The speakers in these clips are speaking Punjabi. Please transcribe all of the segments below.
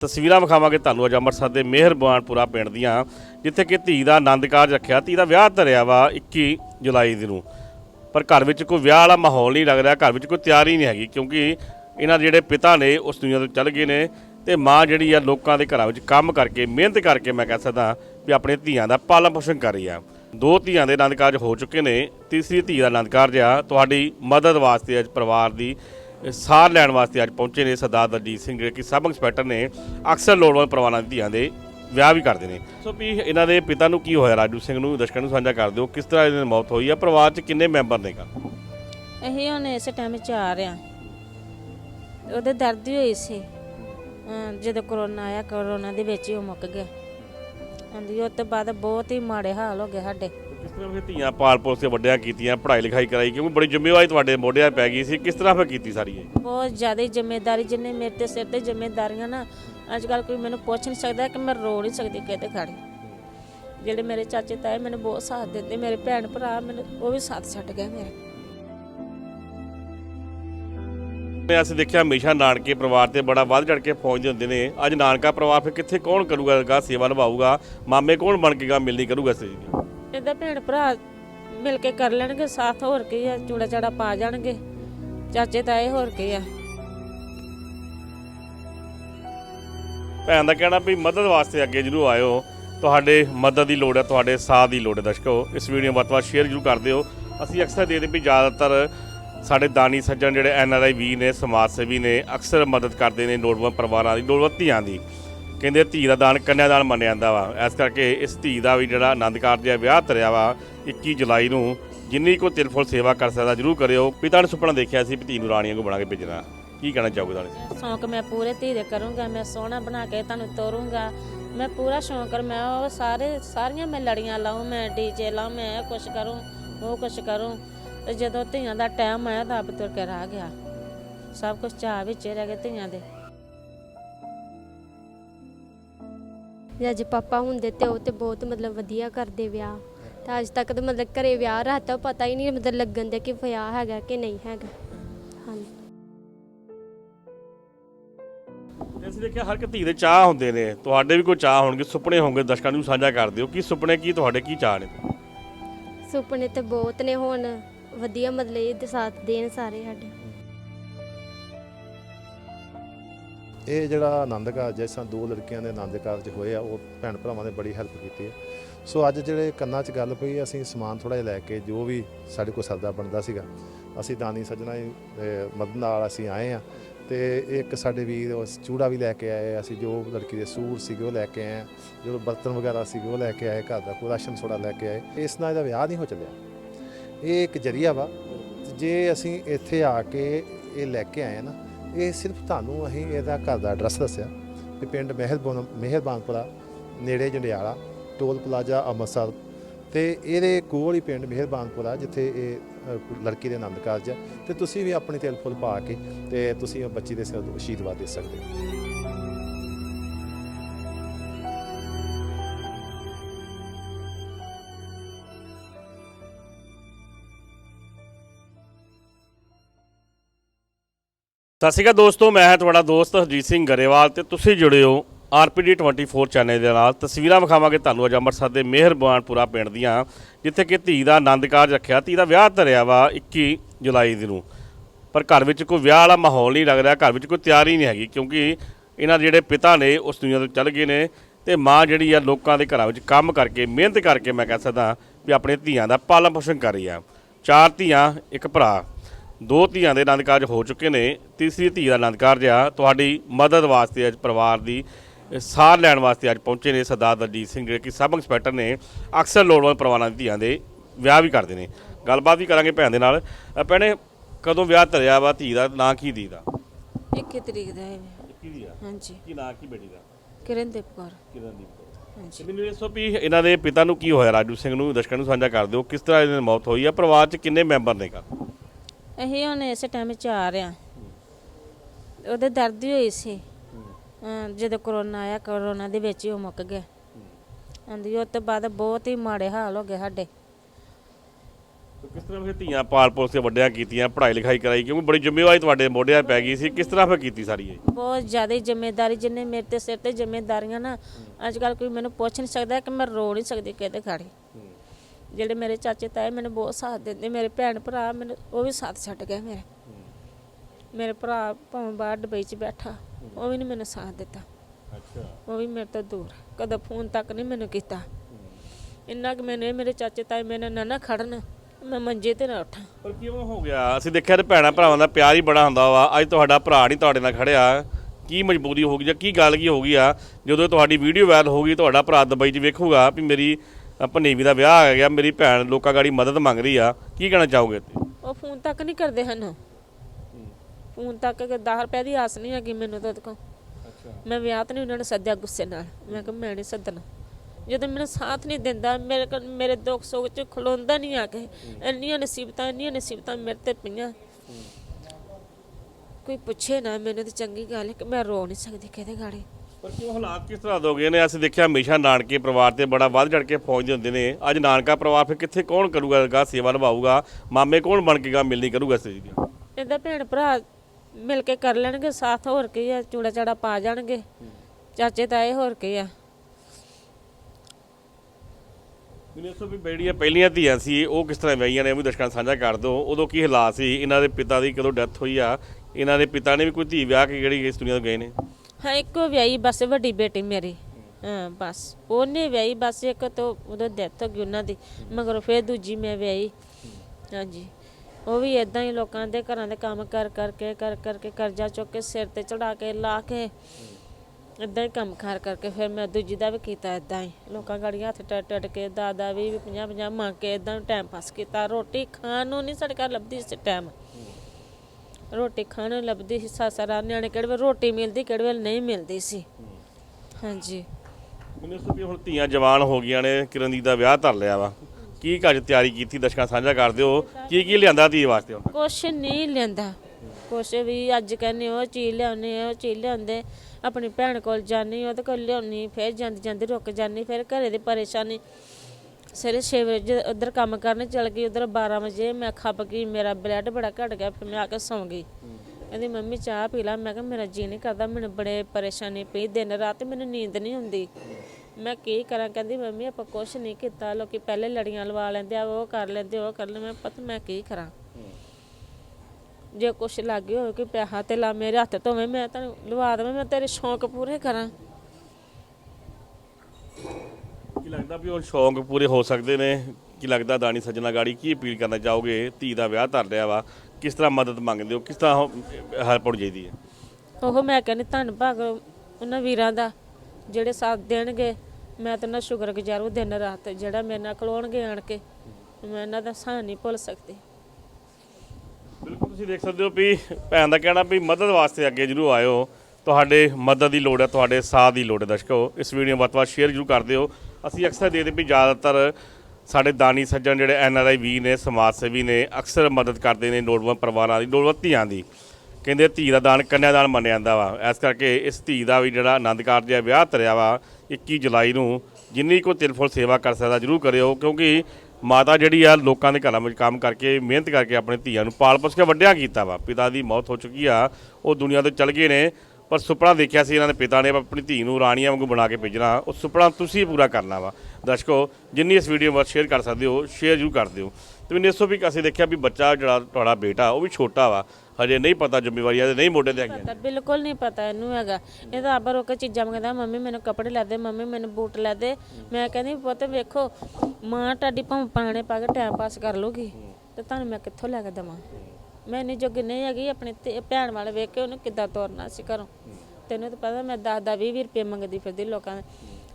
ਤਸਵੀਰਾਂ ਵਿਖਾਵਾਂਗੇ ਤੁਹਾਨੂੰ ਅੱਜ ਅੰਮ੍ਰਿਤਸਰ ਦੇ ਮਿਹਰਬਾਨਪੁਰਾ ਪਿੰਡ ਦੀਆਂ, ਜਿੱਥੇ ਕਿ ਧੀ ਦਾ ਆਨੰਦ ਕਾਰਜ ਰੱਖਿਆ। ਧੀ ਦਾ ਵਿਆਹ ਧਰਿਆ ਵਾ 21 ਜੁਲਾਈ ਦੀ ਨੂੰ। ਪਰ ਘਰ ਵਿੱਚ ਕੋਈ ਵਿਆਹ ਵਾਲਾ ਮਾਹੌਲ ਨਹੀਂ ਲੱਗ ਰਿਹਾ, ਘਰ ਵਿੱਚ ਕੋਈ ਤਿਆਰੀ ਨਹੀਂ ਹੈਗੀ, ਕਿਉਂਕਿ ਇਹਨਾਂ ਦੇ ਜਿਹੜੇ ਪਿਤਾ ਨੇ ਉਸ ਦੁਨੀਆ ਤੋਂ ਚੱਲ ਗਏ ਨੇ ਤੇ ਮਾਂ ਜਿਹੜੀ ਆ ਲੋਕਾਂ ਦੇ ਘਰਾਂ ਵਿੱਚ ਕੰਮ ਕਰਕੇ, ਮਿਹਨਤ ਕਰਕੇ ਮੈਂ ਕਹਿ ਸਕਦਾ ਵੀ ਆਪਣੇ ਧੀਆਂ ਦਾ ਪਾਲਣ ਪੋਸ਼ਣ ਕਰ ਰਹੀ ਆ। ਦੋ ਧੀਆਂ ਦੇ ਆਨੰਦ ਕਾਰਜ ਹੋ ਚੁੱਕੇ ਨੇ, ਤੀਸਰੀ ਧੀ ਦਾ ਆਨੰਦ ਕਾਰਜ ਆ ਤੁਹਾਡੀ ਮਦਦ ਵਾਸਤੇ ਅੱਜ ਪਰਿਵਾਰ ਦੀ। ਸਾਰ ਲੈਣ ਵਾਸਤੇ ਅੱਜ ਪਹੁੰਚੇ ਨੇ ਸਰਦਾਰ ਦਲਜੀਤ ਸਿੰਘ ਜਿਹੜੇ ਕਿ ਸਬ ਇੰਸਪੈਕਟਰ ਨੇ ਅਕਸਰ ਲੋੜਵੰਦ ਪਰਿਵਾਰਾਂ ਦੀ ਧੀਆਂ ਦੇ ਵਿਆਹ ਵੀ ਕਰਦੇ ਨੇ। ਸੋ ਵੀ ਇਹਨਾਂ ਦੇ ਪਿਤਾ ਨੂੰ ਕੀ ਹੋਇਆ? ਰਾਜੂ ਸਿੰਘ ਨੂੰ ਦਰਸ਼ਕਾਂ ਨੂੰ ਸਾਂਝਾ ਕਰ ਦਿਓ ਕਿਸ ਤਰ੍ਹਾਂ ਇਹਨਾਂ ਦੀ ਮੌਤ ਹੋਈ ਆ? ਪਰਿਵਾਰ 'ਚ ਕਿੰਨੇ ਮੈਂਬਰ ਨੇ ਕਾ ਅਸੀਂ ਹੁਣ ਇਸ ਟਾਈਮ ਚਾਰ ਆ। ਉਹਦੇ ਦਰਦ ਹੀ ਹੋਈ ਸੀ। ਹਾਂ, ਜਦੋਂ ਕਰੋਨਾ ਆਇਆ ਕਰੋਨਾ ਦੇ ਵਿੱਚ ਹੀ ਉਹ ਮੁੱਕ ਗਿਆ ਹਾਂਜੀ ਉਹ ਤੋਂ ਬਾਅਦ ਬਹੁਤ ਹੀ ਮਾੜੇ ਹਾਲ ਹੋ ਗਏ ਸਾਡੇ। ਕਿਸ ਤਰ੍ਹਾਂ ਫਿਰ ਧੀਆਂ ਪਾਲ ਪੋਸ ਕੇ ਵੱਡਿਆਂ ਕੀਤੀਆਂ ਪੜ੍ਹਾਈ ਲਿਖਾਈ ਕਰਾਈ? ਕਿਉਂਕਿ ਬੜੀ ਜ਼ਿੰਮੇਵਾਰੀ ਤੁਹਾਡੇ ਮੋਢਿਆਂ 'ਤੇ ਪੈ ਗਈ ਸੀ। ਕਿਸ ਤਰ੍ਹਾਂ ਫਿਰ ਕੀਤੀ ਸਾਰੀ ਇਹ? ਬਹੁਤ ਜ਼ਿਆਦਾ ਜ਼ਿੰਮੇਵਾਰੀ ਜਿੰਨੇ ਮੇਰੇ ਤੇ ਸਿਰ ਤੇ ਜ਼ਿੰਮੇਵਾਰੀਆਂ ਨਾ ਅੱਜ ਕੱਲ ਕੋਈ ਮੈਨੂੰ ਪੁੱਛ ਨਹੀਂ ਸਕਦਾ ਕਿ ਮੈਂ ਰੋ ਨਹੀਂ ਸਕਦੀ ਕਿਤੇ ਖੜੀ। ਜਿਹੜੇ ਮੇਰੇ ਚਾਚੇ ਤਾਏ ਮੈਨੂੰ ਬਹੁਤ ਸਾਥ ਦਿੰਦੇ ਮੇਰੇ ਭੈਣ ਭਰਾ ਮੈਨੂੰ ਉਹ ਵੀ ਸਾਥ ਛੱਡ ਗਏ ਮੇਰੇ। ਨੇ ਅਸੀਂ ਦੇਖਿਆ ਹਮੇਸ਼ਾ ਨਾਨਕੇ ਪਰਿਵਾਰ ਤੇ ਬੜਾ ਵੱਧ ਚੜ ਕੇ ਪਹੁੰਚਦੇ ਹੁੰਦੇ ਨੇ। ਅੱਜ ਨਾਨਕਾ ਪਰਿਵਾਰ ਫਿਰ ਕਿੱਥੇ ਕੌਣ ਕਰੂਗਾ ਸੇਵਾ ਨਿਭਾਊਗਾ? ਮਾਮੇ ਕੌਣ ਬਣ ਕੇ ਗਾ ਮਿਲਣੀ ਕਰੂਗਾ ਸੇ ਜੀ ਇਹਦਾ ਭੈਣ ਭਰਾ ਮਿਲ ਕੇ ਕਰ ਲੈਣਗੇ, ਸਾਥ ਹੋਰ ਕੀ ਆ, ਚੂੜਾ ਚਾੜਾ ਪਾ ਜਾਣਗੇ। ਚਾਚੇ ਤਾਏ ਹੋਰ ਕੀ ਆ। ਭੈਣ ਦਾ ਕਹਿਣਾ ਵੀ ਮਦਦ ਵਾਸਤੇ ਅੱਗੇ ਜਰੂਰ ਆਇਓ। ਤੁਹਾਡੇ ਮਦਦ ਦੀ ਲੋੜ ਹੈ ਤੁਹਾਡੇ ਸਾਥ ਦੀ ਲੋੜ ਹੈ ਦਰਸ਼ਕੋ। ਇਸ ਵੀਡੀਓ ਨੂੰ ਵੱਧ ਤੋਂ ਵੱਧ ਸ਼ੇਅਰ ਜਰੂਰ ਕਰ ਦਿਓ। ਅਸੀਂ ਅਕਸਰ ਦੇਖਦੇ ਵੀ ਜ਼ਿਆਦਾਤਰ ਸਾਡੇ ਦਾਨੀ ਸੱਜਣ ਜਿਹੜੇ ਐਨ ਆਰ ਆਈ ਵੀ ਨੇ, ਸਮਾਜ ਸੇਵੀ ਨੇ, ਅਕਸਰ ਮਦਦ ਕਰਦੇ ਨੇ ਲੋੜਵੰਦ ਪਰਿਵਾਰਾਂ ਦੀ ਲੋੜਵੰਦ ਧੀਆਂ ਦੀ। ਕਹਿੰਦੇ ਧੀ ਦਾ ਦਾਨ ਕੰਨਿਆਦਾਨ ਮੰਨਿਆ ਜਾਂਦਾ ਵਾ। ਇਸ ਕਰਕੇ ਇਸ ਧੀ ਦਾ ਵੀ ਜਿਹੜਾ ਆਨੰਦ ਕਾਰਜ ਹੈ ਵਿਆਹ ਧਰਿਆ ਵਾ 21 ਜੁਲਾਈ ਨੂੰ ਜਿੰਨੀ ਕੋ ਤਿਲਫੁਲ ਸੇਵਾ ਕਰ ਸਕਦਾ ਜਰੂਰ ਕਰਿਓ। ਪਿਤਾ ਨੇ ਸੁਪਨਾ ਦੇਖਿਆ ਸੀ ਵੀ ਧੀ ਨੂੰ ਰਾਣੀਆਂ ਕੋ ਬਣਾ ਕੇ ਭੇਜਣਾ। ਕੀ ਕਹਿਣਾ ਚਾਹੋਗੇ ਤੁਹਾਡੇ ਸ਼ੌਂਕ ਮੈਂ ਪੂਰੇ ਧੀਰੇ ਕਰੂੰਗਾ, ਮੈਂ ਸੋਹਣਾ ਬਣਾ ਕੇ ਤੁਹਾਨੂੰ ਤੋਰੂੰਗਾ। ਮੈਂ ਪੂਰਾ ਸ਼ੌਂਕ ਕਰ ਮੈਂ ਉਹ ਸਾਰੇ, ਸਾਰੀਆਂ ਮੈਂ ਲੜੀਆਂ ਲਾਉਂ, ਮੈਂ ਡੀਜੇ ਲਾਉਂ, ਮੈਂ ਇਹ ਕੁਛ ਕਰੂੰ, ਉਹ ਕੁਛ ਕਰੂੰ। ਤੇ ਜਦੋਂ ਧੀਆਂ ਦਾ ਟਾਈਮ ਆਇਆ ਤਾਂ ਆਪ ਤੁਰ ਕੇ ਰਹਿ ਗਿਆ। ਸਭ ਕੁਝ ਚਾਹ ਵਿੱਚ ਰਹਿ ਗਏ ਧੀਆਂ ਦੇ। ਜੇ ਅੱਜ ਪਾਪਾ ਹੁੰਦੇ ਤੇ ਉਹ ਤੇ ਬਹੁਤ ਮਤਲਬ ਵਧੀਆ ਕਰਦੇ ਵਿਆਹ। ਤਾਂ ਅੱਜ ਤੱਕ ਤਾਂ ਮਤਲਬ ਘਰੇ ਵਿਆਹ ਰਹਤਾ ਪਤਾ ਹੀ ਨਹੀਂ ਮਤਲਬ ਲੱਗਣ ਦੇ ਕਿ ਵਿਆਹ ਹੈਗਾ ਕਿ ਨਹੀਂ ਹੈਗਾ। ਹਾਂਜੀ। ਤੇ ਅਸੀਂ ਦੇਖਿਆ ਹਰ ਇੱਕ ਧੀ ਦੇ ਚਾਹ ਹੁੰਦੇ ਨੇ। ਤੁਹਾਡੇ ਵੀ ਕੋਈ ਚਾਹ ਹੋਣਗੇ ਸੁਪਨੇ ਹੋਣਗੇ ਦਰਸ਼ਕਾਂ ਨੂੰ ਸਾਂਝਾ ਕਰ ਦਿਓ ਕੀ ਸੁਪਨੇ ਕੀ ਤੁਹਾਡੇ ਕੀ ਚਾਹ ਨੇ? ਸੁਪਨੇ ਤੇ ਬਹੁਤ ਨੇ ਹੁਣ ਵਧੀਆ ਮਤਲਬ ਇਹ ਸਾਥ ਦੇਣ ਸਾਰੇ ਸਾਡੇ। ਇਹ ਜਿਹੜਾ ਆਨੰਦ ਕਾਰਜ ਜਿਸ ਤਰ੍ਹਾਂ ਦੋ ਲੜਕੀਆਂ ਦੇ ਆਨੰਦ ਕਾਰਜ ਹੋਏ ਆ, ਉਹ ਭੈਣ ਭਰਾਵਾਂ ਨੇ ਬੜੀ ਹੈਲਪ ਕੀਤੀ ਹੈ। ਸੋ ਅੱਜ ਜਿਹੜੇ ਕੰਨਾਂ 'ਚ ਗੱਲ ਪਈ, ਅਸੀਂ ਸਮਾਨ ਥੋੜਾ ਜਿਹਾ ਲੈ ਕੇ ਜੋ ਵੀ ਸਾਡੇ ਕੋਲ ਸਰਦਾ ਬਣਦਾ ਸੀਗਾ, ਅਸੀਂ ਦਾਨੀ ਸੱਜਣਾ ਦੀ ਮਦਦ ਨਾਲ ਅਸੀਂ ਆਏ ਆ ਤੇ ਇੱਕ ਸਾਡੇ ਵੀਰ ਚੂੜਾ ਵੀ ਲੈ ਕੇ ਆਏ ਅਸੀਂ ਜੋ ਲੜਕੀ ਦੇ ਸੂਟ ਸੀਗੇ ਉਹ ਲੈ ਕੇ ਆਏ ਆ, ਜੋ ਬਰਤਨ ਵਗੈਰਾ ਸੀਗੇ ਉਹ ਲੈ ਕੇ ਆਏ, ਘਰ ਦਾ ਕੋਈ ਰਾਸ਼ਨ ਥੋੜਾ ਲੈ ਕੇ ਆਏ। ਇਸ ਨਾਲ ਇਹਦਾ ਵਿਆਹ ਨਹੀਂ ਹੋ ਚੱਲਿਆ। ਇਹ ਇੱਕ ਜਰੀਆ ਵਾ ਜੇ ਅਸੀਂ ਇੱਥੇ ਆ ਕੇ ਇਹ ਲੈ ਕੇ ਆਏ ਨਾ ਇਹ ਸਿਰਫ ਤੁਹਾਨੂੰ ਅਸੀਂ ਇਹਦਾ ਘਰ ਦਾ ਐਡਰੈਸ ਦੱਸਿਆ ਕਿ ਪਿੰਡ ਮਹਿਰਬਾਨ, ਮਿਹਰਬਾਨਪੁਰਾ, ਨੇੜੇ ਜੰਡਿਆਲਾ, ਟੋਲ ਪਲਾਜ਼ਾ, ਅੰਮ੍ਰਿਤਸਰ ਤੇ ਇਹਦੇ ਕੋਲ ਹੀ ਪਿੰਡ ਮਿਹਰਬਾਨਪੁਰਾ ਜਿੱਥੇ ਇਹ ਲੜਕੀ ਦੇ ਆਨੰਦ ਕਾਰਜ ਹੈ ਤੇ ਤੁਸੀਂ ਵੀ ਆਪਣੀ ਤਿਲ ਫੁੱਲ ਪਾ ਕੇ ਤੇ ਤੁਸੀਂ ਬੱਚੀ ਦੇ ਸਿਰ ਨੂੰ ਆਸ਼ੀਰਵਾਦ ਦੇ ਸਕਦੇ ਹੋ। ਸਤਿ ਸ਼੍ਰੀ ਅਕਾਲ ਦੋਸਤੋ, ਮੈਂ ਹਾਂ ਤੁਹਾਡਾ ਦੋਸਤ ਹਰਜੀਤ ਸਿੰਘ ਗਰੇਵਾਲ ਤੇ ਤੁਸੀਂ ਜੁੜੇ ਹੋ ਆਰਪੀਡੀ 24 ਚੈਨਲ ਦੇ ਨਾਲ। ਤਸਵੀਰਾਂ ਵਿਖਾਵਾਂਗੇ ਤੁਹਾਨੂੰ ਅੱਜ ਅੰਮ੍ਰਿਤਸਰ ਦੇ ਮਿਹਰਬਾਨਪੁਰਾ ਪਿੰਡ ਦੀਆਂ, ਜਿੱਥੇ ਕਿ ਧੀ ਦਾ ਆਨੰਦ ਕਾਰਜ ਰੱਖਿਆ। ਧੀ ਦਾ ਵਿਆਹ ਧਰਿਆ ਵਾ 21 ਜੁਲਾਈ ਦੀ ਨੂੰ। ਪਰ ਘਰ ਵਿੱਚ ਕੋਈ ਵਿਆਹ ਵਾਲਾ ਮਾਹੌਲ ਨਹੀਂ ਲੱਗ ਰਿਹਾ, ਘਰ ਵਿੱਚ ਕੋਈ ਤਿਆਰੀ ਨਹੀਂ ਹੈਗੀ, ਕਿਉਂਕਿ ਇਹਨਾਂ ਦੇ ਜਿਹੜੇ ਪਿਤਾ ਨੇ ਉਸ ਦੁਨੀਆ ਤੋਂ ਚੱਲ ਗਏ ਨੇ ਤੇ ਮਾਂ ਜਿਹੜੀ ਆ ਲੋਕਾਂ ਦੇ ਘਰਾਂ ਵਿੱਚ ਕੰਮ ਕਰਕੇ, ਮਿਹਨਤ ਕਰਕੇ ਮੈਂ ਕਹਿ ਸਕਦਾ ਵੀ ਆਪਣੇ ਧੀਆਂ ਦਾ ਪਾਲਣ ਪੋਸ਼ਣ ਕਰ ਰਹੀ ਆ। ਚਾਰ ਧੀਆਂ, ਇੱਕ ਭਰਾ। ਦੋ ਧੀਆਂ ਦੇ ਆਨੰਦ ਕਾਰਜ ਹੋ ਚੁੱਕੇ ਨੇ। ਤੀਸਰੀ ਧੀ ਦਾ ਆਨੰਦ ਕਾਰਜ ਆ। ਤੁਹਾਡੀ ਮਦਦ ਵਾਸਤੇ ਅੱਜ ਪਰਿਵਾਰ ਦੀ ਸਾਰ ਲੈਣ ਵਾਸਤੇ ਅੱਜ ਪਹੁੰਚੇ ਨੇ ਸਰਦਾਰ ਦਲਜੀਤ ਸਿੰਘ ਜਿਹੜੇ ਕਿ ਸਬ ਇੰਸਪੈਕਟਰ ਨੇ। ਅਕਸਰ ਲੋੜਵੰਦ ਪਰਿਵਾਰਾਂ ਦੀ ਧੀਆਂ ਦੇ ਵਿਆਹ ਵੀ ਕਰਦੇ ਨੇ। ਗੱਲਬਾਤ ਵੀ ਕਰਾਂਗੇ ਭੈਣ ਦੇ ਨਾਲ। ਭੈਣੇ ਕਦੋਂ ਵਿਆਹ ਧਰਿਆ ਵਾ ਧੀ ਦਾ? ਨਾਂ ਕੀ ਦੀ ਦਾ? 21 ਤਰੀਕ ਦਾ ਹੈ ਕੀ ਦੀ ਆ? ਹਾਂਜੀ। ਕੀ ਨਾਂ ਕੀ ਬੇਟੀ ਦਾ? ਕਿਰਨਦੀਪ ਕੌਰ। ਕਿਰਨਦੀਪ ਕੌਰ। ਹਾਂਜੀ। ਮੈਨੂੰ ਇਹ ਦੱਸੋ ਵੀ ਇਹਨਾਂ ਦੇ ਪਿਤਾ ਨੂੰ ਕੀ ਹੋਇਆ? ਰਾਜੂ ਸਿੰਘ ਨੂੰ ਦਰਸ਼ਕਾਂ ਨੂੰ ਸਾਂਝਾ ਕਰ ਦਿਓ। ਕਿਸ ਤਰ੍ਹਾਂ ਇਹਨਾਂ ਦੀ ਮੌਤ ਹੋਈ ਆ? ਪਰਿਵਾਰ 'ਚ ਕਿੰਨੇ ਮੈਂਬਰ ਨੇ ਕਾ ਅਸੀਂ ਹੁਣ ਇਸ ਟਾਈਮ ਚਾਰ ਆ ਉਹਦੇ ਦਰਦ ਹੀ ਹੋਈ ਸੀ। ਹਾਂ, ਜਦੋਂ ਕਰੋਨਾ ਆਇਆ ਕਰੋਨਾ ਦੇ ਵਿੱਚ ਹੀ ਉਹ ਮੁੱਕ ਗਿਆ। ਹਾਂਜੀ ਉਹ ਤੋਂ ਬਾਅਦ ਬਹੁਤ ਹੀ ਮਾੜੇ ਹਾਲ ਹੋ ਗਏ ਸਾਡੇ। ਤੇ ਕਿਸ ਤਰ੍ਹਾਂ ਫਿਰ ਧੀਆਂ ਪਾਲ ਪੋਸ ਕੇ ਵੱਡਿਆਂ ਕੀਤੀਆਂ ਪੜ੍ਹਾਈ ਲਿਖਾਈ ਕਰਾਈ ਕਿਉਂਕਿ ਬੜੀ ਜ਼ਿੰਮੇਵਾਰੀ ਤੁਹਾਡੇ ਮੋਢਿਆਂ 'ਤੇ ਪੈ ਗਈ ਸੀ। ਕਿਸ ਤਰ੍ਹਾਂ ਫਿਰ ਕੀਤੀ ਸਾਰੀ ਇਹ? ਬਹੁਤ ਜ਼ਿਆਦਾ ਹੀ ਜ਼ਿੰਮੇਵਾਰੀ ਜਿੰਨੇ ਮੇਰੇ ਤੇ ਸਿਰ ਤੇ ਜ਼ਿੰਮੇਵਾਰੀਆਂ ਨਾ ਅੱਜ ਕੱਲ ਕੋਈ ਮੈਨੂੰ ਪੁੱਛ ਨਹੀਂ ਸਕਦਾ ਕਿ ਮੈਂ ਰੋ ਨਹੀਂ ਸਕਦੀ ਕਿਤੇ ਖਾੜੀ ਜਿਹੜੇ ਮੇਰੇ ਚਾਚੇ ਤਾਏ ਮੈਨੂੰ ਬਹੁਤ ਸਾਥ ਦਿੰਦੇ ਮੇਰੇ ਭੈਣ ਭਰਾ ਮੈਨੂੰ ਉਹ ਵੀ ਸਾਥ ਛੱਡ ਗਏ ਮੇਰੇ। ਮੇਰੇ ਭਰਾ ਭਾਵੇਂ ਬਾਹਰ ਦੁਬਈ 'ਚ ਬੈਠਾ ਉਹ ਵੀ ਨਹੀਂ ਮੈਨੂੰ ਸਾਥ ਦਿੱਤਾ। ਅੱਛਾ। ਉਹ ਵੀ ਮੇਰੇ ਤੋਂ ਦੂਰ ਕਦੇ ਫੋਨ ਤੱਕ ਨਹੀਂ ਮੈਨੂੰ ਕੀਤਾ। ਇੰਨਾ ਕਿ ਮੈਨੂੰ ਇਹ ਮੇਰੇ ਚਾਚੇ ਤਾਏ ਮੇਰੇ ਨਾਲ ਨਾ ਖੜਨ ਮੈਂ ਮੰਜੇ ਤੇ ਨਾ ਉੱਠਾਂ। ਪਰ ਕਿਉਂ ਹੋ ਗਿਆ? ਅਸੀਂ ਦੇਖਿਆ ਤੇ ਭੈਣਾਂ ਭਰਾਵਾਂ ਦਾ ਪਿਆਰ ਹੀ ਬੜਾ ਹੁੰਦਾ ਵਾ। ਅੱਜ ਤੁਹਾਡਾ ਭਰਾ ਨਹੀਂ ਤੁਹਾਡੇ ਨਾਲ ਖੜਿਆ। ਕੀ ਮਜਬੂਰੀ ਹੋ ਗਈ ਜਾਂ ਕੀ ਗੱਲ ਕੀ ਹੋ ਗਈ ਆ? ਜਦੋਂ ਤੁਹਾਡੀ ਵੀਡੀਓ ਵਾਇਰਲ ਹੋ ਗਈ ਤੁਹਾਡਾ ਭਰਾ ਦੁਬਈ 'ਚ ਵੇਖੂਗਾ ਵੀ ਮੇਰੀ ਭਨੇਵੀ ਦਾ ਵਿਆਹ ਆ ਗਿਆ ਮੇਰੀ ਭੈਣ ਲੋਕਾਂ ਗਾੜੀ ਮਦਦ ਮੰਗ ਰਹੀ ਆ। ਕੀ ਕਹਿਣਾ ਚਾਹੋਗੇ ਤੇ ਉਹ ਫੋਨ ਤੱਕ ਨਹੀਂ ਕਰਦੇ ਹਨ। ਫੋਨ ਤੱਕ 10 ਰੁਪਏ ਦੀ ਆਸ ਨਹੀਂ ਹੈਗੀ ਮੈਨੂੰ ਤਾਂ ਕੋਲ। ਮੈਂ ਵਿਆਹ ਤੇ ਨਹੀਂ ਉਹਨਾਂ ਨੇ ਸੱਦਿਆ ਗੁੱਸੇ ਨਾਲ। ਮੈਂ ਕਿਹਾ ਮੈਂ ਨਹੀਂ ਸੱਦਣਾ। ਜਦੋਂ ਮੈਨੂੰ ਸਾਥ ਨਹੀਂ ਦਿੰਦਾ ਮੇਰੇ ਕੋਲ ਮੇਰੇ ਦੁੱਖ ਸੁੱਖ ਚ ਖਲੋਂਦਾ ਨਹੀਂ ਆ ਕੇ ਇੰਨੀਆਂ ਨਸੀਬਤਾਂ ਇੰਨੀਆਂ ਨਸੀਬਤਾਂ ਮੇਰੇ ਤੇ ਪਈਆਂ। ਕੋਈ ਪੁੱਛੇ ਨਾ ਮੈਨੂੰ ਤੇ ਚੰਗੀ ਗੱਲ ਹੈ ਕਿ ਮੈਂ ਰੋ ਨਹੀਂ ਸਕਦੀ ਕਿਹਦੇ ਗਾੜੀ। ਪਰ ਕਿਉਂ ਹਾਲਾਤ ਕਿਸ ਤਰ੍ਹਾਂ ਦੇ ਹੋ ਗਏ ਨੇ? ਅਸੀਂ ਦੇਖਿਆ ਹਮੇਸ਼ਾ ਨਾਨਕੇ ਪਰਿਵਾਰ ਤੇ ਬੜਾ ਵੱਧ ਚੜ ਕੇ ਪਹੁੰਚਦੇ ਹੁੰਦੇ ਨੇ। ਅੱਜ ਨਾਨਕਾ ਪਰਿਵਾਰ ਫਿਰ ਕਿੱਥੇ ਕੌਣ ਕਰੂਗਾ? ਗਾ ਸੇਵਾ ਨਿਭਾਊਗਾ। ਮਾਮੇ ਕੌਣ ਬਣ ਕੇ ਗਾ ਮਿਲਣੀ ਕਰੂਗਾ ਇਸ ਚੀਜ਼ ਦੀ ਇਹਦਾ ਭੈਣ ਭਰਾ ਮਿਲ ਕੇ ਕਰ ਲੈਣਗੇ ਸਾਥ ਹੋਰ ਕੀ ਆ ਚੂੜਾ ਚਾੜਾ ਪਾ ਜਾਣਗੇ। ਚਾਚੇ ਤਾਏ ਹੋਰ ਕੀ ਆ। ਮੈਨੂੰ ਦੱਸੋ ਵੀ ਜਿਹੜੀਆਂ ਪਹਿਲੀਆਂ ਧੀਆਂ ਸੀ ਉਹ ਕਿਸ ਤਰ੍ਹਾਂ ਵਿਆਹੀਆਂ ਨੇ ਉਹ ਵੀ ਦਰਸ਼ਕਾਂ ਨਾਲ ਸਾਂਝਾ ਕਰ ਦਿਓ। ਉਦੋਂ ਕੀ ਹਾਲਾਤ ਸੀ? ਇਹਨਾਂ ਦੇ ਪਿਤਾ ਦੀ ਕਦੋਂ ਡੈਥ ਹੋਈ ਆ? ਇਹਨਾਂ ਦੇ ਪਿਤਾ ਨੇ ਵੀ ਕੋਈ ਧੀ ਵਿਆਹ ਕੇ ਜਿਹੜੀ ਇਸ ਦੁਨੀਆ ਤੋਂ ਗਏ ਨੇ? ਹਾਂ, ਇੱਕੋ ਵਿਆਹੀ, ਬਸ ਵੱਡੀ ਬੇਟੀ ਮੇਰੀ। ਹਾਂ, ਬਸ। ਉਹਨੇ ਵਿਆਹੀ, ਬਸ ਇੱਕ ਤੋਂ ਉਹਦਾ ਡੈਥ ਹੋ ਗਈ ਉਹਨਾਂ ਦੀ, ਮਗਰ ਫਿਰ ਦੂਜੀ ਮੈਂ ਵਿਆਹੀ। ਹਾਂਜੀ। ਉਹ ਵੀ ਇਦਾਂ ਹੀ ਲੋਕਾਂ ਦੇ ਘਰਾਂ ਦੇ ਕੰਮ ਕਰ ਕਰਕੇ ਕਰ ਕਰਕੇ ਕਰਜ਼ਾ ਚੁੱਕ ਕੇ ਸਿਰ ਤੇ ਚੜਾ ਕੇ ਲਾ ਕੇ ਇਦਾਂ ਹੀ ਕੰਮ ਖਾਰ ਕਰਕੇ ਫਿਰ ਮੈਂ ਦੂਜੀ ਦਾ ਵੀ ਕੀਤਾ ਇਦਾਂ ਹੀ। ਲੋਕਾਂ ਗਾੜੀਆਂ ਹੱਥ ਟੱਟ ਟੱਟ ਕੇ ਦਾਦਾ ਵੀ 50 50 ਮੰਗ ਕੇ ਇਦਾਂ ਟਾਈਮ ਪਾਸ ਕੀਤਾ। ਰੋਟੀ ਖਾਣ ਨੂੰ ਨਹੀਂ ਸਾਡੇ ਘਰ ਲੱਭਦੀ ਸੀ ਟਾਈਮ ਰੋਟੀ ਖਾਣ ਨੂੰ ਲੱਭਦੀ ਸੀ ਸਾਸਰਾ ਨਿਆਣੇ ਕਿਹੜੇ ਵੇਲੇ ਰੋਟੀ ਮਿਲਦੀ ਕਿਹੜੇ ਵੇਲੇ ਨਹੀਂ ਮਿਲਦੀ ਸੀ। ਹਾਂਜੀ। ਮੈਨੂੰ ਦੱਸੋ ਵੀ ਹੁਣ ਧੀਆਂ ਜਵਾਨ ਹੋ ਗਈਆਂ ਨੇ ਕਿਰਨਦੀਪ ਦਾ ਵਿਆਹ ਧਰ ਲਿਆ ਵਾ। ਕੀ ਕੱਜ ਤਿਆਰੀ ਕੀਤੀ ਦਰਸ਼ਕਾਂ ਸਾਂਝਾ ਕਰ ਦਿਓ। ਕੀ ਕੀ ਲਿਆਂਦਾ ਧੀ ਵਾਸਤੇ ਹੁਣ ਕੁਛ ਨਹੀਂ ਲੈਂਦਾ ਕੁਛ ਵੀ ਅੱਜ ਕਹਿੰਦੇ ਉਹ ਚੀਜ਼ ਲਿਆਉਣੇ ਉਹ ਚੀਜ਼ ਲਿਆਉਂਦੇ। ਆਪਣੀ ਭੈਣ ਕੋਲ ਜਾਨੀ ਉਹਦੇ ਕੋਲ ਲਿਆਉਣੀ ਫਿਰ ਜਾਂਦੀ ਜਾਂਦੀ ਰੁਕ ਜਾਨੀ ਫਿਰ ਘਰੇ ਦੀ ਪਰੇਸ਼ਾਨੀ। ਸਵੇਰੇ 6 ਵਜੇ ਉਧਰ ਕੰਮ ਕਰਨ ਚਲ ਗਈ, ਉਧਰ 12 ਵਜੇ ਮੈਂ ਖੱਪ ਗਈ ਮੇਰਾ ਬਲੱਡ ਬੜਾ ਘਟ ਗਿਆ, ਫਿਰ ਮੈਂ ਆ ਕੇ ਸੌਂ ਗਈ। ਕਹਿੰਦੀ, ਮੰਮੀ, ਚਾਹ ਪੀ ਲਾ। ਮੈਂ ਕਿਹਾ, ਮੇਰਾ ਜੀ ਨਹੀਂ ਕਰਦਾ, ਮੈਨੂੰ ਬੜੇ ਪਰੇਸ਼ਾਨੀ ਪਈ। ਦਿਨ ਰਾਤ ਮੈਨੂੰ ਨੀਂਦ ਨਹੀਂ ਹੁੰਦੀ ਮੈਂ ਕੀ ਕਰਾਂ? ਕਹਿੰਦੀ, ਮੰਮੀ, ਆਪਾਂ ਕੁਛ ਨਹੀਂ ਕੀਤਾ। ਲੋਕੀ ਪਹਿਲੇ ਲੜੀਆਂ ਲਵਾ ਲੈਂਦੇ ਆ, ਉਹ ਕਰ ਲੈਂਦੇ, ਉਹ ਕਰ ਲੈਂਦੇ। ਮੈਂ ਪਤਾ, ਮੈਂ ਕੀ ਕਰਾਂ? ਜੇ ਕੁਛ ਲੱਗੇ ਹੋਵੇ ਕਿ ਪੈਸਾ ਤੇ ਲਾ ਮੇਰੇ ਹੱਥ ਧੋਵੇਂ ਮੈਂ ਤੈਨੂੰ ਲਵਾ ਦੇਵਾਂ, ਮੈਂ ਤੇਰੇ ਸ਼ੌਂਕ ਪੂਰੇ ਕਰਾਂ। ਕੀ ਲੱਗਦਾ ਵੀ ਹੁਣ ਸ਼ੌਂਕ ਪੂਰੇ ਹੋ ਸਕਦੇ ਨੇ? ਕੀ ਲੱਗਦਾ ਦਾਨੀ ਸੱਜਣਾ ਗਾੜੀ ਕੀ ਅਪੀਲ ਕਰਨਾ ਚਾਹੋਗੇ? ਧੀ ਦਾ ਵਿਆਹ ਧਰ ਲਿਆ ਵਾ ਕਿਸ ਤਰ੍ਹਾਂ ਮਦਦ ਮੰਗਦੇ ਹੋ? ਕਿਸ ਤਰ੍ਹਾਂ ਹੈਲਪ ਹੋਣੀ ਚਾਹੀਦੀ ਹੈ? ਉਹ ਮੈਂ ਕਹਿੰਦੀ ਧੰਨ ਭਾਗ ਉਹਨਾਂ ਵੀਰਾਂ ਦਾ ਜਿਹੜੇ ਸਾਥ ਦੇਣਗੇ ਮੈਂ ਤਾਂ ਨਾ ਸ਼ੁਕਰਗੁਜ਼ਾਰ ਉਹ ਦਿਨ ਰਾਤ ਜਿਹੜਾ ਮੇਰੇ ਨਾਲ ਖਲੋਣਗੇ ਆਣ ਕੇ ਮੈਂ ਇਹਨਾਂ ਦਾ ਸਾਹ ਨਹੀਂ ਭੁੱਲ ਸਕਦੀ। ਬਿਲਕੁਲ ਤੁਸੀਂ ਦੇਖ ਸਕਦੇ ਹੋ ਵੀ ਭੈਣ ਦਾ ਕਹਿਣਾ ਵੀ ਮਦਦ ਵਾਸਤੇ ਅੱਗੇ ਜਰੂਰ ਆਇਓ। ਤੁਹਾਡੇ ਮਦਦ ਦੀ ਲੋੜ ਹੈ ਤੁਹਾਡੇ ਸਾਥ ਦੀ ਲੋੜ ਹੈ ਦਰਸ਼ਕੋ। ਇਸ ਵੀਡੀਓ ਨੂੰ ਵੱਧ ਤੋਂ ਵੱਧ ਸ਼ੇਅਰ ਜਰੂਰ ਕਰ ਦਿਓ। ਅਸੀਂ ਅਕਸਰ ਦੇਖਦੇ ਵੀ ਜ਼ਿਆਦਾਤਰ ਸਾਡੇ ਦਾਨੀ ਸੱਜਣ ਜਿਹੜੇ ਐਨ ਆਰ ਆਈ ਵੀ ਨੇ, ਸਮਾਜ ਸੇਵੀ ਨੇ, ਅਕਸਰ ਮਦਦ ਕਰਦੇ ਨੇ ਲੋੜਵੰਦ ਪਰਿਵਾਰਾਂ ਦੀ ਲੋੜਵੰਦ ਧੀਆਂ ਦੀ। ਕਹਿੰਦੇ ਧੀ ਦਾ ਦਾਨ ਕੰਨਿਆ ਦਾਨ ਮੰਨਿਆ ਜਾਂਦਾ ਵਾ। ਇਸ ਕਰਕੇ ਇਸ ਧੀ ਦਾ ਵੀ ਜਿਹੜਾ ਆਨੰਦ ਕਾਰਜ ਹੈ ਵਿਆਹ ਧਰਿਆ ਵਾ 21 ਜੁਲਾਈ ਨੂੰ ਜਿੰਨੀ ਕੋ ਤਿਲ ਫੁੱਲ ਸੇਵਾ ਕਰ ਸਕਦਾ ਜਰੂਰ ਕਰਿਓ, ਕਿਉਂਕਿ ਮਾਤਾ ਜਿਹੜੀ ਆ ਲੋਕਾਂ ਦੇ ਘਰਾਂ ਵਿੱਚ ਕੰਮ ਕਰਕੇ, ਮਿਹਨਤ ਕਰਕੇ ਆਪਣੇ ਧੀਆਂ ਨੂੰ ਪਾਲ ਪੋਸ ਕੇ ਵੱਡਿਆਂ ਕੀਤਾ ਵਾ। ਪਿਤਾ ਦੀ ਮੌਤ ਹੋ ਚੁੱਕੀ ਆ, ਉਹ ਦੁਨੀਆ ਤੋਂ ਚਲ ਗਏ ਨੇ। ਪਰ ਸੁਪਨਾ ਦੇਖਿਆ ਸੀ ਇਹਨਾਂ ਦੇ ਪਿਤਾ ਨੇ, ਆਪਣੀ ਧੀ ਨੂੰ ਰਾਣੀਆਂ ਵਾਂਗੂ ਬਣਾ ਕੇ ਭੇਜਣਾ, ਉਹ ਸੁਪਨਾ ਤੁਸੀਂ ਪੂਰਾ ਕਰਨਾ ਵਾ। ਦਰਸ਼ਕੋ, ਜਿੰਨੀ ਇਸ ਵੀਡੀਓ ਵੱਲ ਸ਼ੇਅਰ ਕਰ ਸਕਦੇ ਹੋ ਸ਼ੇਅਰ ਜ਼ਰੂਰ ਕਰ ਦਿਓ। ਤੇ ਮੈਨੂੰ ਦੱਸੋ ਵੀ ਅਸੀਂ ਦੇਖਿਆ ਵੀ ਬੱਚਾ ਜਿਹੜਾ ਤੁਹਾਡਾ ਬੇਟਾ, ਉਹ ਵੀ ਛੋਟਾ ਵਾ। ਹਜੇ ਨਹੀਂ ਪਤਾ ਜ਼ਿੰਮੇਵਾਰੀਆਂ ਦੇ, ਨਹੀਂ ਮੋਢੇ ਤੇ ਹੈਗੀਆਂ ਪਤਾ, ਬਿਲਕੁਲ ਨਹੀਂ ਪਤਾ ਇਹਨੂੰ ਹੈਗਾ। ਇਹ ਤਾਂ ਆਬਰ ਹੋ ਕੇ ਚੀਜ਼ਾਂ ਮੰਗਦਾ, ਮੰਮੀ, ਮੈਨੂੰ ਕੱਪੜੇ ਲੈ ਦੇ, ਮੰਮੀ, ਮੈਨੂੰ ਬੂਟ ਲੈ ਦੇ। ਮੈਂ ਕਹਿੰਦੀ, ਪੁੱਤ, ਵੇਖੋ, ਮਾਂ ਤੁਹਾਡੀ ਭਾਵੇਂ ਪਾਣੇ ਪਾ ਕੇ ਟਾਈਮ ਪਾਸ ਕਰ ਲੂਗੀ ਤੇ ਤੁਹਾਨੂੰ ਮੈਂ ਕਿੱਥੋਂ ਲੈ ਕੇ ਦੇਵਾਂ? ਮੈਂ ਨਹੀਂ ਜੋਗੀ ਨਹੀਂ ਹੈਗੀ, ਆਪਣੇ ਧੀ- ਭੈਣ ਵਾਲੇ ਵੇਖ ਕੇ ਉਹਨੂੰ ਕਿੱਦਾਂ ਤੋਰਨਾ ਸੀ ਘਰੋਂ। ਤੈਨੂੰ ਤਾਂ ਪਤਾ ਮੈਂ 10 10 20 ਰੁਪਏ ਮੰਗਦੀ ਫਿਰਦੀ ਲੋਕਾਂ ਦੇ।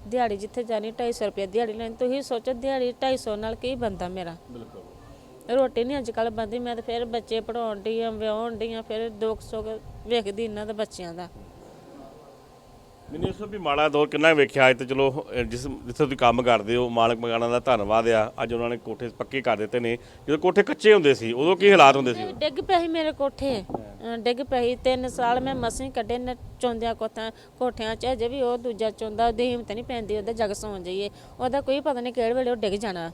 ਦਿਹਾੜੀ ਜਿੱਥੇ ਜਾਣੀ 250 ਰੁਪਏ ਦਿਹਾੜੀ ਲੈਣੀ ਤੁਸੀਂ ਸੋਚੋ ਦਿਹਾੜੀ 250 ਨਾਲ ਕੀ ਬੰਦਾ ਮੇਰਾ। ਰੋਟੀ ਨਹੀਂ ਅੱਜ ਕੱਲ ਬੰਦੀ ਮੈਂ ਤਾਂ ਫਿਰ ਬੱਚੇ ਪੜਾਉਣ ਡਈ ਆ ਵਿਆਹੁਣ ਡਈ ਆ ਫਿਰ ਦੁੱਖ ਸੁੱਖ ਵੇਖਦੀ ਇਹਨਾਂ ਦੇ ਬੱਚਿਆਂ ਦਾ। ਮੈਨੂੰ ਇਸ ਵੀ ਮਾੜਾ ਦੌਰ ਕਿੰਨਾ ਵੇਖਿਆ ਅੱਜ ਤੇ ਚਲੋ ਜਿਸ ਜਿੱਥੇ ਤੁਸੀਂ ਕੰਮ ਕਰਦੇ ਹੋ, ਮਾਲਕ ਮਕਾਨਾਂ ਦਾ ਧੰਨਵਾਦ ਆ। ਅੱਜ ਉਹਨਾਂ ਨੇ ਕੋਠੇ ਪੱਕੇ ਕਰ ਦਿੱਤੇ ਨੇ। ਜਦੋਂ ਕੋਠੇ ਕੱਚੇ ਹੁੰਦੇ ਸੀ, ਉਦੋਂ ਕੀ ਹਾਲਾਤ ਹੁੰਦੇ ਸੀ? ਡਿੱਗ ਪਏ ਸੀ ਮੇਰੇ ਕੋਠੇ। ਅਹ, ਡਿੱਗ ਪਈ ਤਿੰਨ ਸਾਲ ਮੈਂ ਮਸੀਂ ਕੱਢੇ ਨੇ ਚੌਂਦਿਆਂ ਕੋਠਾਂ ਕੋਠਿਆਂ 'ਚ। ਅਜੇ ਵੀ ਉਹ ਦੂਜਾ ਚੌਂਦਾ, ਉਹਦੀ ਹਿੰਮਤ ਨਹੀਂ ਪੈਂਦੀ, ਉਹਦਾ ਜਗ ਸੌਂ ਜਾਈਏ। ਉਹਦਾ ਕੋਈ ਪਤਾ ਨਹੀਂ ਕਿਹੜੇ ਵੇਲੇ ਉਹ ਡਿੱਗ ਜਾਣਾ।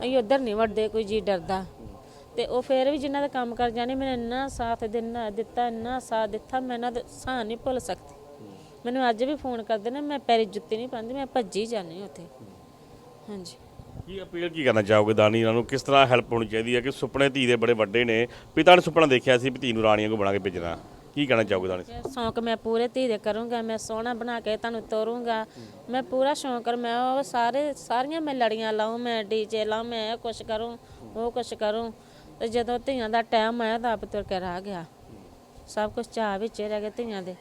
ਅਸੀਂ ਉਧਰ ਨਹੀਂ ਵੜਦੇ, ਕੋਈ ਜੀ ਡਰਦਾ। ਤੇ ਉਹ ਫੇਰ ਵੀ ਜਿਨ੍ਹਾਂ ਦਾ ਕੰਮ ਕਰ ਜਾਣੇ, ਮੈਨੂੰ ਇੰਨਾ ਸਾਥ ਦੇਣਾ ਦਿੱਤਾ, ਇੰਨਾ ਸਾਥ ਦਿੱਤਾ, ਮੈਂ ਇਹਨਾਂ ਦਾ ਸਾਹ ਨਹੀਂ ਭੁੱਲ ਸਕਦੀ। ਮੈਨੂੰ ਅੱਜ ਵੀ ਫੋਨ ਕਰਦੇ ਨੇ ਮੈਂ ਪੈਰੀ ਜੁੱਤੀ ਨਹੀਂ ਪਾਉਂਦੀ ਮੈਂ ਭੱਜੀ ਜਾਂਦੀ ਉੱਥੇ। ਹਾਂਜੀ। ਕੀ ਅਪੀਲ ਕੀ ਕਰਨਾ ਚਾਹੋਗੇ ਦਾਨੀ ਇਹਨਾਂ ਨੂੰ? ਕਿਸ ਤਰ੍ਹਾਂ ਹੈਲਪ ਹੋਣੀ ਚਾਹੀਦੀ ਹੈ ਕਿ ਸੁਪਨੇ ਧੀ ਦੇ ਬੜੇ ਵੱਡੇ ਨੇ ਪਿਤਾ ਨੇ ਸੁਪਨਾ ਦੇਖਿਆ ਸੀ ਵੀ ਧੀ ਨੂੰ ਰਾਣੀਆਂ ਕੋ ਬਣਾ ਕੇ ਭੇਜਣਾ। ਕੀ ਕਹਿਣਾ ਚਾਹੋਗੇ ਦਾਨੀ ਸ਼ੌਂਕ ਮੈਂ ਪੂਰੇ ਧੀ ਦੇ ਕਰੂੰਗਾ ਮੈਂ ਸੋਹਣਾ ਬਣਾ ਕੇ ਤੁਹਾਨੂੰ ਤੋਰੂੰਗਾ। ਮੈਂ ਪੂਰਾ ਸ਼ੌਂਕ ਕਰ ਮੈਂ ਉਹ ਸਾਰੇ ਸਾਰੀਆਂ ਮੈਂ ਲੜੀਆਂ ਲਾਉਂ ਮੈਂ ਡੀਜੇ ਲਾਉਂ ਮੈਂ ਇਹ ਕੁਛ ਕਰੂੰ ਉਹ ਕੁਛ ਕਰੂੰ। ਤੇ ਜਦੋਂ ਧੀਆਂ ਦਾ ਟਾਈਮ ਆਇਆ ਤਾਂ ਆਪ ਤੁਰ ਕੇ ਰਹਿ ਗਿਆ। ਸਭ ਕੁਝ ਚਾਹ ਵਿੱਚ ਹੀ ਰਹਿ ਗਿਆ ਧੀਆਂ ਦੇ।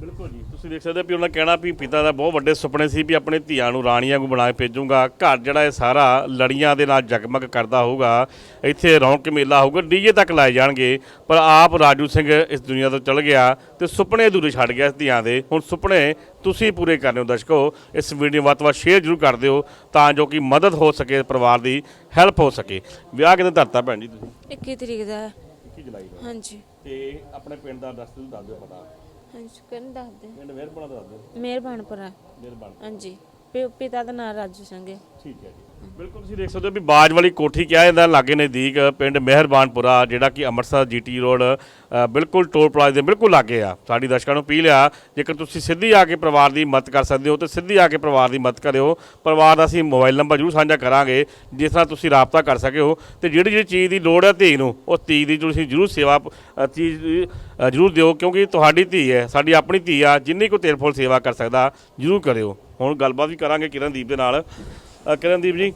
ਬਿਲਕੁਲ ਜੀ। ਤੁਸੀਂ ਦੇਖ ਸਕਦੇ ਹੋ ਵੀ ਉਹਨਾਂ ਕਹਿਣਾ ਵੀ ਪਿਤਾ ਦਾ ਬਹੁਤ ਵੱਡੇ ਸੁਪਨੇ ਸੀ ਵੀ ਆਪਣੇ ਧੀਆਂ ਨੂੰ ਰਾਣੀਆਂ ਨੂੰ ਬਣਾ ਕੇ ਭੇਜੂਗਾ। ਘਰ ਜਿਹੜਾ ਇਹ ਸਾਰਾ ਲੜੀਆਂ ਦੇ ਨਾਲ ਜਗਮਗ ਕਰਦਾ ਹੋਊਗਾ ਇੱਥੇ ਰੌਣਕ ਮੇਲਾ ਹੋਊਗਾ ਡੀਜੇ ਤੱਕ ਲਾਏ ਜਾਣਗੇ ਪਰ ਆਪ ਰਾਜੂ ਸਿੰਘ ਇਸ ਦੁਨੀਆ ਤੋਂ ਚਲ ਗਿਆ ਤੇ ਸੁਪਨੇ ਅਧੂਰੇ ਛੱਡ ਗਿਆ ਇਸ ਧੀਆਂ ਦੇ। ਹੁਣ ਸੁਪਨੇ ਤੁਸੀਂ ਪੂਰੇ ਕਰਨੇ ਹੋ ਦਰਸ਼ਕੋ ਇਸ ਵੀਡੀਓ ਵੱਧ ਵੱਧ ਸ਼ੇਅਰ ਜ਼ਰੂਰ ਕਰ ਦਿਓ ਤਾਂ ਜੋ ਕਿ ਮਦਦ ਹੋ ਸਕੇ ਪਰਿਵਾਰ ਦੀ ਹੈਲਪ ਹੋ ਸਕੇ। ਵਿਆਹ ਕਿਤੇ ਧਰਤਾ ਭੈਣ ਜੀ ਤੁਸੀਂ? 21 ਤਰੀਕ ਦਾ। 21 ਜੁਲਾਈ ਦਾ। ਹਾਂਜੀ। ਤੇ ਆਪਣੇ ਪਿੰਡ ਦਾ ਦੱਸ ਦਿਓ ਦੱਸ ਦਿਓ ਪਤਾ ਹਾਂਜੀ ਕਿਹਨ ਦੱਸ ਦੇ। ਪਿੰਡ ਮਿਹਰਬਾਨ ਦਾ ਦੱਸ ਦਿਓ। ਮਿਹਰਬਾਨਪੁਰਾ ਮਿਹਰਬਾਨ। ਹਾਂਜੀ। ਪਿ- ਪਿਤਾ ਦਾ ਨਾਮ ਰਾਜੂ ਸਿੰਘ। ਹੈ ਠੀਕ ਹੈ ਜੀ। ਬਿਲਕੁਲ ਤੁਸੀਂ ਦੇਖ ਸਕਦੇ ਹੋ ਵੀ ਬਾਜ ਵਾਲੀ ਕੋਠੀ ਕਿਹਾ ਜਾਂਦਾ ਲਾਗੇ ਨਜ਼ਦੀਕ ਪਿੰਡ ਮਿਹਰਬਾਨਪੁਰਾ ਜਿਹੜਾ ਕਿ ਅੰਮ੍ਰਿਤਸਰ ਜੀਟੀ ਰੋਡ ਅ, ਬਿਲਕੁਲ ਟੋਲ ਪਲਾਜੇ ਦੇ ਬਿਲਕੁਲ ਲਾਗੇ ਆ। ਸਾਡੀ ਦਰਸ਼ਕਾਂ ਨੂੰ ਅਪੀਲ ਆ ਜੇਕਰ ਤੁਸੀਂ ਸਿੱਧੀ ਆ ਕੇ ਪਰਿਵਾਰ ਦੀ ਮਦਦ ਕਰ ਸਕਦੇ ਹੋ ਤੇ ਸਿੱਧੀ ਆ ਕੇ ਪਰਿਵਾਰ ਦੀ ਮਦਦ ਕਰਿਓ। ਪਰਿਵਾਰ ਦਾ ਅਸੀਂ ਮੋਬਾਈਲ ਨੰਬਰ ਜ਼ਰੂਰ ਸਾਂਝਾ ਕਰਾਂਗੇ ਜਿਸ ਨਾਲ ਤੁਸੀਂ ਰਾਬਤਾ ਕਰ ਸਕਿਓ ਤੇ ਜਿਹੜੀ ਜਿਹੜੀ ਚੀਜ਼ ਦੀ ਲੋੜ ਹੈ ਧੀ ਨੂੰ ਉਹ ਧੀ ਦੀ ਤੁਸੀਂ ਜ਼ਰੂਰ ਸੇਵਾ ਅ, ਚੀਜ਼ ਅ, ਜ਼ਰੂਰ ਦਿਓ ਕਿਉਂਕਿ ਤੁਹਾਡੀ ਧੀ ਹੈ ਸਾਡੀ ਆਪਣੀ ਧੀ ਆ ਜਿੰਨੀ ਕੋ ਤੇਲ ਫੁੱਲ ਸੇਵਾ ਕਰ ਸਕਦਾ ਜ਼ਰੂਰ ਕਰਿਓ। ਹੁਣ ਗੱਲਬਾਤ ਵੀ ਕਰਾਂਗੇ ਕਿਰਨਦੀਪ ਦੇ ਨਾਲ। ਅ, ਕਿਰਨਦੀਪ ਜੀ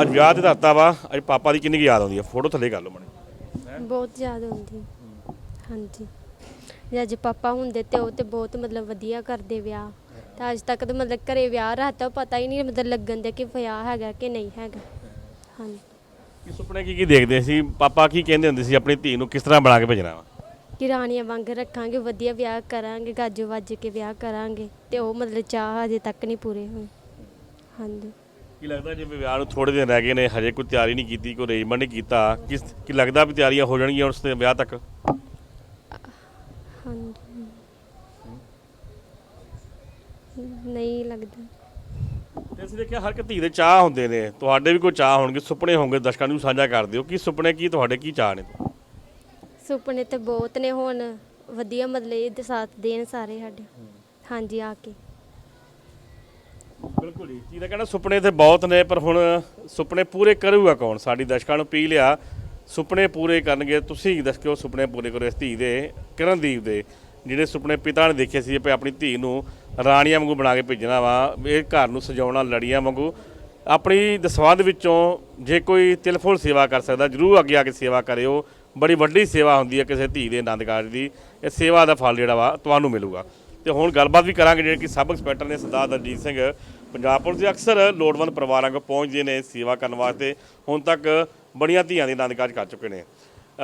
ਅੱਜ ਵਿਆਹ ਤੇ ਧਰਤਾ ਵਾ ਅੱਜ ਪਾਪਾ ਦੀ ਕਿੰਨੀ ਕੁ ਯਾਦ ਆਉਂਦੀ ਹੈ ਫੋਟੋ ਥੱਲੇ ਕਰ ਲਓ ਮਣੇ ਬਹੁਤ ਜ਼ਿਆਦਾ ਹੁੰਦੀ ਹਾਂਜੀ। ਜੇ ਅੱਜ ਪਾਪਾ ਹੁੰਦੇ ਤੇ ਉਹ ਤੇ ਬਹੁਤ ਮਤਲਬ ਵਧੀਆ ਕਰਦੇ ਵਿਆਹ। ਤਾਂ ਅੱਜ ਤੱਕ ਤਾਂ ਮਤਲਬ ਘਰੇ ਵਿਆਹ ਰਹਤਾ ਪਤਾ ਹੀ ਨਹੀਂ ਮਤਲਬ ਲੱਗਣ ਦੇ ਕਿ ਵਿਆਹ ਹੈਗਾ ਕਿ ਨਹੀਂ ਹੈਗਾ। ਹਾਂਜੀ। ਕੀ ਸੁਪਨੇ ਕੀ ਕੀ ਦੇਖਦੇ ਸੀ? ਪਾਪਾ ਕੀ ਕਹਿੰਦੇ ਹੁੰਦੇ ਸੀ? ਆਪਣੀ ਧੀ ਨੂੰ ਕਿਸ ਤਰ੍ਹਾਂ ਬਣਾ ਕੇ ਭੇਜਣਾ ਵਾ? ਕਿ ਰਾਣੀਆਂ ਵਾਂਗ ਰੱਖਾਂਗੇ ਵਧੀਆ ਵਿਆਹ ਕਰਾਂਗੇ ਗੱਜ ਵੱਜ ਕੇ ਵਿਆਹ ਕਰਾਂਗੇ ਤੇ ਉਹ ਮਤਲਬ ਚਾਹ ਹਜੇ ਤੱਕ ਨਹੀਂ ਪੂਰੇ ਹੋਏ। ਹਾਂਜੀ। ਕੀ ਲੱਗਦਾ ਜਿਵੇਂ ਵਿਆਹ ਨੂੰ ਥੋੜੇ ਦਿਨ ਰਹਿ ਗਏ ਨੇ ਹਜੇ ਕੋਈ ਤਿਆਰੀ ਨਹੀਂ ਕੀਤੀ ਕੋਈ ਅਰੇਂਜਮੈਂਟ ਨਹੀਂ ਕੀਤਾ ਕਿਸ ਕੀ ਲੱਗਦਾ ਵੀ ਤਿਆਰੀਆਂ ਹੋ ਜਾਣਗੀਆਂ ਉਸ ਦੇ ਵਿਆਹ ਤੱਕ? ਹਾਂਜੀ। ਨਹੀਂ ਲੱਗਦਾ। ਤੇ ਅਸੀਂ ਦੇਖਿਆ ਹਰ ਇੱਕ ਧੀ ਦੇ ਚਾਹ ਹੁੰਦੇ ਨੇ ਤੁਹਾਡੇ ਵੀ ਕੋਈ ਚਾਹ ਹੋਣਗੇ ਸੁਪਨੇ ਹੋਣਗੇ ਦਰਸ਼ਕਾਂ ਨੂੰ ਸਾਂਝਾ ਕਰ ਦਿਓ। ਕੀ ਸੁਪਨੇ ਕੀ ਤੁਹਾਡੇ ਕੀ ਚਾਹ ਨੇ? ਸੁਪਨੇ ਤੇ ਬਹੁਤ ਨੇ ਹੁਣ। ਵਧੀਆ ਮਤਲਬ ਇਹ ਸਾਥ ਦੇਣ ਸਾਰੇ ਸਾਡੇ। ਹਾਂਜੀ, ਆ ਕੇ। ਬਿਲਕੁਲ ਜੀ। ਜੀ ਦਾ ਕਹਿੰਦਾ ਸੁਪਨੇ ਤੇ ਬਹੁਤ ਨੇ, ਪਰ ਹੁਣ ਸੁਪਨੇ ਪੂਰੇ ਕਰੂਗਾ ਕੌਣ? ਸਾਡੀ ਦਰਸ਼ਕਾਂ ਨੂੰ ਪੀ ਲਿਆ ਸੁਪਨੇ ਪੂਰੇ ਕਰਨਗੇ। ਤੁਸੀਂ ਦੱਸਿਓ ਸੁਪਨੇ ਪੂਰੇ ਕਰੋ ਇਸ ਧੀ ਦੇ, ਕਿਰਨਦੀਪ ਦੇ ਜਿਹੜੇ ਸੁਪਨੇ ਪਿਤਾ ਨੇ ਦੇਖੇ ਸੀ ਵੀ ਆਪਣੀ ਧੀ ਨੂੰ ਰਾਣੀਆਂ ਵਾਂਗੂ ਬਣਾ ਕੇ ਭੇਜਣਾ ਵਾ, ਇਹ ਘਰ ਨੂੰ ਸਜਾਉਣਾ ਲੜੀਆਂ ਵਾਂਗੂ। ਆਪਣੀ ਦਸਵੰਧ ਵਿੱਚੋਂ ਜੇ ਕੋਈ ਤਿਲਫੁਲ ਸੇਵਾ ਕਰ ਸਕਦਾ, ਜਰੂਰ ਅੱਗੇ ਆ ਕੇ ਸੇਵਾ ਕਰਿਓ। ਬੜੀ ਵੱਡੀ ਸੇਵਾ ਹੁੰਦੀ ਹੈ ਕਿਸੇ ਧੀ ਦੇ ਆਨੰਦ ਕਾਰਜ ਦੀ। ਇਹ ਸੇਵਾ ਦਾ ਫਲ ਜਿਹੜਾ ਵਾ ਤੁਹਾਨੂੰ ਮਿਲੂਗਾ। ਤੇ ਹੁਣ ਗੱਲਬਾਤ ਵੀ ਕਰਾਂਗੇ ਜਿਹੜੇ ਕਿ ਸਬ ਇੰਸਪੈਕਟਰ ਨੇ ਸਰਦਾਰ ਦਲਜੀਤ ਸਿੰਘ ਪੰਜਾਬ ਪੁਲਿਸ ਦੇ ਅਕਸਰ ਲੋੜਵੰਦ ਪਰਿਵਾਰਾਂ ਕੋਲ ਪਹੁੰਚਦੇ ਨੇ ਸੇਵਾ ਕਰਨ ਵਾਸਤੇ। ਹੁਣ ਤੱਕ ਬੜੀਆਂ ਧੀਆਂ ਦੇ ਆਨੰਦ ਕਾਰਜ ਕਰ ਚੁੱਕੇ ਨੇ।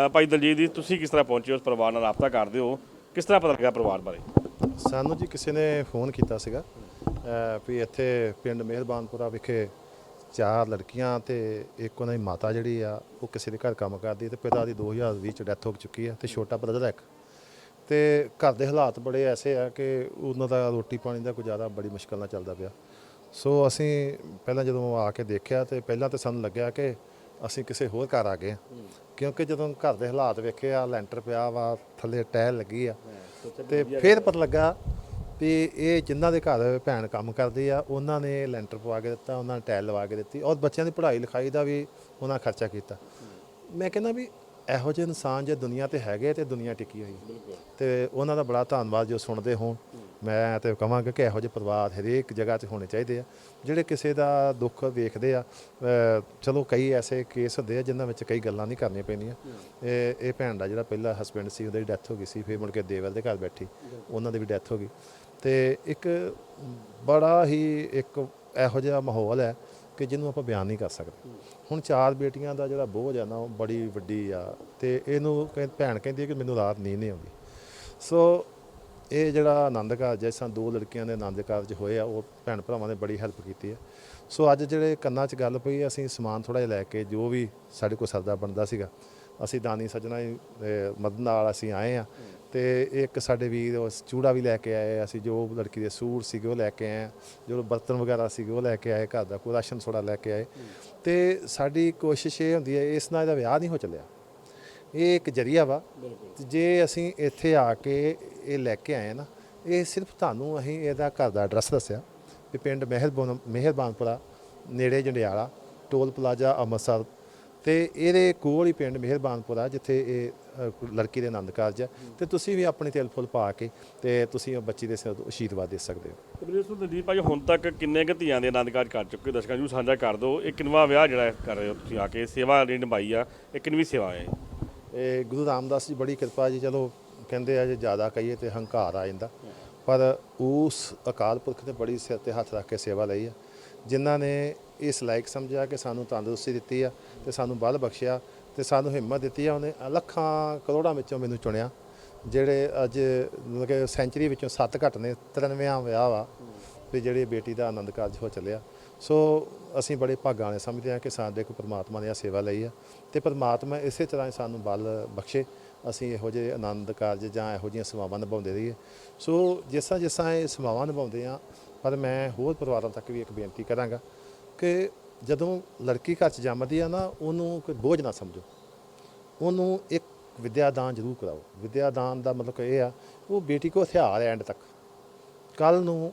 ਅ, ਭਾਈ ਦਲਜੀਤ ਜੀ ਤੁਸੀਂ ਕਿਸ ਤਰ੍ਹਾਂ ਪਹੁੰਚੇ ਉਸ ਪਰਿਵਾਰ ਨਾਲ? ਰਾਬਤਾ ਕਰਦੇ ਹੋ। ਕਿਸ ਤਰ੍ਹਾਂ ਪਤਾ ਲੱਗਾ ਪਰਿਵਾਰ ਬਾਰੇ? ਸਾਨੂੰ ਜੀ ਕਿਸੇ ਨੇ ਫੋਨ ਕੀਤਾ ਸੀਗਾ। ਅਹ ਵੀ ਇੱਥੇ ਪਿੰਡ ਮਿਹਰਬਾਨਪੁਰਾ ਵਿਖੇ ਚਾਰ ਲੜਕੀਆਂ ਤੇ ਇੱਕ ਉਹਨਾਂ ਦੀ ਮਾਤਾ ਜਿਹੜੀ ਆ ਉਹ ਕਿਸੇ ਦੇ ਘਰ ਕੰਮ ਕਰਦੀ ਤੇ ਪਿਤਾ ਦੀ 2020 ਚ ਡੈਥ ਹੋ ਚੁੱਕੀ ਆ ਤੇ ਛੋਟਾ ਬ੍ਰਦਰ ਇੱਕ। ਤੇ ਘਰ ਦੇ ਹਾਲਾਤ ਬੜੇ ਐਸੇ ਆ ਕਿ ਉਹਨਾਂ ਦਾ ਰੋਟੀ ਪਾਣੀ ਦਾ ਗੁਜ਼ਾਰਾ ਬੜੀ ਮੁਸ਼ਕਲ ਨਾਲ ਚੱਲਦਾ ਪਿਆ। ਸੋ ਅਸੀਂ ਪਹਿਲਾਂ ਜਦੋਂ ਆ ਕੇ ਦੇਖਿਆ ਤੇ ਪਹਿਲਾਂ ਤਾਂ ਸਾਨੂੰ ਲੱਗਿਆ ਕਿ ਅਸੀਂ ਕਿਸੇ ਹੋਰ ਘਰ ਆ ਗਏ। ਕਿਉਂਕਿ ਜਦੋਂ ਘਰ ਦੇ ਹਾਲਾਤ ਵੇਖੇ ਆ ਲੈਂਟਰ ਪਿਆ ਵਾ ਥੱਲੇ ਟਾਇਲ ਲੱਗੀ ਆ ਤੇ ਫਿਰ ਪਤਾ ਲੱਗਾ ਵੀ ਇਹ ਜਿਨ੍ਹਾਂ ਦੇ ਘਰ ਭੈਣ ਕੰਮ ਕਰਦੀ ਆ ਉਹਨਾਂ ਨੇ ਲੈਂਟਰ ਪਵਾ ਕੇ ਦਿੱਤਾ ਉਹਨਾਂ ਨੇ ਟਾਇਲ ਲਵਾ ਕੇ ਦਿੱਤੀ ਔਰ ਬੱਚਿਆਂ ਦੀ ਪੜ੍ਹਾਈ ਲਿਖਾਈ ਦਾ ਵੀ ਉਹਨਾਂ ਖਰਚਾ ਕੀਤਾ। ਮੈਂ ਕਹਿੰਦਾ ਵੀ ਇਹੋ ਜਿਹੇ ਇਨਸਾਨ ਜੇ ਦੁਨੀਆ ਤੇ ਹੈਗੇ ਤੇ ਦੁਨੀਆ ਟਿਕੀ ਹੋਈ। ਤੇ ਉਹਨਾਂ ਦਾ ਬੜਾ ਧੰਨਵਾਦ ਜੋ ਸੁਣਦੇ ਹੋਣ। ਮੈਂ ਤੇ ਕਹਾਂਗਾ ਕਿ ਇਹੋ ਜਿਹੇ ਪਰਿਵਾਰ ਹਰੇਕ ਜਗ੍ਹਾ 'ਤੇ ਹੋਣੇ ਚਾਹੀਦੇ ਆ ਜਿਹੜੇ ਕਿਸੇ ਦਾ ਦੁੱਖ ਵੇਖਦੇ ਆ। ਚਲੋ ਕਈ ਐਸੇ ਕੇਸ ਹੁੰਦੇ ਆ ਜਿਨ੍ਹਾਂ ਵਿੱਚ ਕਈ ਗੱਲਾਂ ਨਹੀਂ ਕਰਨੀਆਂ ਪੈਂਦੀਆਂ। ਇਹ ਇਹ ਭੈਣ ਦਾ ਜਿਹੜਾ ਪਹਿਲਾ ਹਸਬੰਡ ਸੀ ਉਹਦੀ ਡੈਥ ਹੋ ਗਈ ਸੀ ਫਿਰ ਮੁੜ ਕੇ ਦੇਵਰ ਦੇ ਘਰ ਬੈਠੀ ਉਹਨਾਂ ਦੀ ਵੀ ਡੈਥ ਹੋ ਗਈ। ਤੇ ਇੱਕ ਬੜਾ ਹੀ ਇੱਕ ਇਹੋ ਜਿਹਾ ਮਾਹੌਲ ਹੈ ਕਿ ਜਿਹਨੂੰ ਆਪਾਂ ਬਿਆਨ ਨਹੀਂ ਕਰ ਸਕਦੇ। ਹੁਣ ਚਾਰ ਬੇਟੀਆਂ ਦਾ ਜਿਹੜਾ ਬੋਝ ਹੈ ਨਾ, ਉਹ ਬੜੀ ਵੱਡੀ ਆ ਤੇ ਇਹਨੂੰ ਕਹਿ- ਭੈਣ ਕਹਿੰਦੀ ਹੈ ਕਿ ਮੈਨੂੰ ਰਾਤ ਨੀਂਦ ਨਹੀਂ ਆਉਂਦੀ। ਸੋ ਇਹ ਜਿਹੜਾ ਆਨੰਦ ਕਾਰਜ ਜਿਸ ਤਰ੍ਹਾਂ ਦੋ ਲੜਕੀਆਂ ਦੇ ਆਨੰਦ ਕਾਰਜ ਹੋਏ ਆ, ਉਹ ਭੈਣ ਭਰਾਵਾਂ ਨੇ ਬੜੀ ਹੈਲਪ ਕੀਤੀ ਹੈ। ਸੋ ਅੱਜ ਜਿਹੜੇ ਕੰਨਾਂ 'ਚ ਗੱਲ ਪਈ, ਅਸੀਂ ਸਮਾਨ ਥੋੜਾ ਜਿਹਾ ਲੈ ਕੇ ਜੋ ਵੀ ਸਾਡੇ ਕੋਲ ਸਰਦਾ ਬਣਦਾ ਸੀਗਾ ਅਸੀਂ ਦਾਨੀ ਸੱਜਣਾ ਦੀ ਅਹ, ਮਦਦ ਨਾਲ ਅਸੀਂ ਆਏ ਆ ਤੇ ਇੱਕ ਸਾਡੇ ਵੀਰ ਉਸ ਚੂੜਾ ਵੀ ਲੈ ਕੇ ਆਏ ਅਸੀਂ ਜੋ ਲੜਕੀ ਦੇ ਸੂਟ ਸੀਗੇ ਉਹ ਲੈ ਕੇ ਆਏ ਆ ਜੋ ਬਰਤਨ ਵਗੈਰਾ ਸੀਗੇ ਉਹ ਲੈ ਕੇ ਆਏ ਘਰ ਦਾ ਕੋਈ ਰਾਸ਼ਨ ਥੋੜਾ ਲੈ ਕੇ ਆਏ। ਤੇ ਸਾਡੀ ਕੋਸ਼ਿਸ਼ ਇਹ ਹੁੰਦੀ ਹੈ ਇਸ ਨਾਲ ਇਹਦਾ ਵਿਆਹ ਨਹੀਂ ਹੋ ਚੱਲਿਆ। ਇਹ ਇੱਕ ਜਰੀਆ ਵਾ। ਤੇ ਜੇ ਅਸੀਂ ਇੱਥੇ ਆ ਕੇ ਇਹ ਲੈ ਕੇ ਆਏ ਨਾ ਇਹ ਸਿਰਫ ਤੁਹਾਨੂੰ ਅਸੀਂ ਇਹਦਾ ਘਰ ਦਾ ਐਡਰੈਸ ਦੱਸਿਆ। ਵੀ ਪਿੰਡ ਮਹਿਰਬਾਨ ਮਿਹਰਬਾਨਪੁਰਾ ਨੇੜੇ ਜੰਡਿਆਲਾ ਟੋਲ ਪਲਾਜ਼ਾ ਅੰਮ੍ਰਿਤਸਰ ਤੇ ਇਹਦੇ ਕੋਲ ਹੀ ਪਿੰਡ ਮਿਹਰਬਾਨਪੁਰਾ ਜਿੱਥੇ ਇਹ ਲੜਕੀ ਦੇ ਆਨੰਦ ਕਾਰਜ ਹੈ ਤੇ ਤੁਸੀਂ ਵੀ ਆਪਣੀ ਤਿਲ ਫੁੱਲ ਪਾ ਕੇ ਤੇ ਤੁਸੀਂ ਉਹ ਬੱਚੀ ਦੇ ਸਿਰ ਤੋਂ ਆਸ਼ੀਰਵਾਦ ਦੇ ਸਕਦੇ ਹੋ। ਤੇ ਮੇਰੇ ਸੁਣ ਦਲੀਪ ਭਾਈ ਹੁਣ ਤੱਕ ਕਿੰਨੇ ਕੁ ਧੀਆਂ ਦੇ ਆਨੰਦ ਕਾਰਜ ਕਰ ਚੁੱਕੇ ਦਰਸ਼ਕਾਂ ਨੂੰ ਸਾਂਝਾ ਕਰ ਦਿਓ। ਇਹ ਕਿੰਨਵਾ ਵਿਆਹ ਜਿਹੜਾ ਕਰ ਰਹੇ ਹੋ ਤੁਸੀਂ ਆ ਕੇ? ਸੇਵਾ ਜਿਹੜੀ ਨਿਭਾਈ ਆ। ਇਹ ਕਿੰਨਵੀਂ ਸੇਵਾ ਹੈ? ਇਹ ਗੁਰੂ ਰਾਮਦਾਸ ਜੀ ਬੜੀ ਕਿਰਪਾ ਜੀ ਚਲੋ ਕਹਿੰਦੇ ਆ ਜੇ ਜ਼ਿਆਦਾ ਕਹੀਏ ਤੇ ਹੰਕਾਰ ਆ ਜਾਂਦਾ। ਪਰ ਉਸ ਅਕਾਲ ਪੁਰਖ ਨੇ ਬੜੀ ਸਿਰ ਤੇ ਹੱਥ ਰੱਖ ਕੇ ਸੇਵਾ ਲਈ ਆ। ਜਿਨ੍ਹਾਂ ਨੇ ਇਸ ਲਾਇਕ ਸਮਝਿਆ ਕਿ ਸਾਨੂੰ ਤੰਦਰੁਸਤੀ ਦਿੱਤੀ ਆ ਤੇ ਸਾਨੂੰ ਬਲ ਬਖਸ਼ਿਆ ਤੇ ਸਾਨੂੰ ਹਿੰਮਤ ਦਿੱਤੀ ਆ। ਉਹਨੇ ਲੱਖਾਂ ਕਰੋੜਾਂ ਵਿੱਚੋਂ ਮੈਨੂੰ ਚੁਣਿਆ, ਜਿਹੜੇ ਅੱਜ ਮਤਲਬ ਕਿ ਸੈਂਚਰੀ ਵਿੱਚੋਂ 7 ਘੱਟ ਨੇ 93ਵਾਂ ਵਿਆਹ ਵਾ ਵੀ ਜਿਹੜੇ ਬੇਟੀ ਦਾ ਆਨੰਦ ਕਾਰਜ ਹੋ ਚੱਲਿਆ। ਸੋ ਅਸੀਂ ਬੜੇ ਭਾਗਾਂ ਵਾਲੇ ਸਮਝਦੇ ਹਾਂ ਕਿ ਸਾਡੇ ਕੋ ਪਰਮਾਤਮਾ ਨੇ ਆ ਸੇਵਾ ਲਈ ਆ ਤੇ ਪਰਮਾਤਮਾ ਇਸੇ ਤਰ੍ਹਾਂ ਹੀ ਸਾਨੂੰ ਬਲ ਬਖਸ਼ੇ। ਅਸੀਂ ਇਹੋ ਜਿਹੇ ਆਨੰਦ ਕਾਰਜ ਜਾਂ ਇਹੋ ਜਿਹੀਆਂ ਸੇਵਾਵਾਂ ਨਿਭਾਉਂਦੇ ਰਹੀਏ। ਸੋ ਜਿਸ ਤਰ੍ਹਾਂ ਜਿਸ ਤਰ੍ਹਾਂ ਇਹ ਸੇਵਾਵਾਂ ਨਿਭਾਉਂਦੇ ਆ, ਪਰ ਮੈਂ ਹੋਰ ਪਰਿਵਾਰਾਂ ਤੱਕ ਵੀ ਇੱਕ ਬੇਨਤੀ ਕਰਾਂਗਾ ਕਿ ਜਦੋਂ ਲੜਕੀ ਘਰ 'ਚ ਜੰਮਦੀ ਆ ਨਾ, ਉਹਨੂੰ ਕੋਈ ਬੋਝ ਨਾ ਸਮਝੋ। ਉਹਨੂੰ ਇੱਕ ਵਿਦਿਆ ਦਾਨ ਜ਼ਰੂਰ ਕਰਾਓ। ਵਿਦਿਆ ਦਾਨ ਦਾ ਮਤਲਬ ਇਹ ਆ, ਉਹ ਬੇਟੀ ਕੋ ਹਥਿਆਰ ਹੈ ਐਂਡ ਤੱਕ। ਕੱਲ ਨੂੰ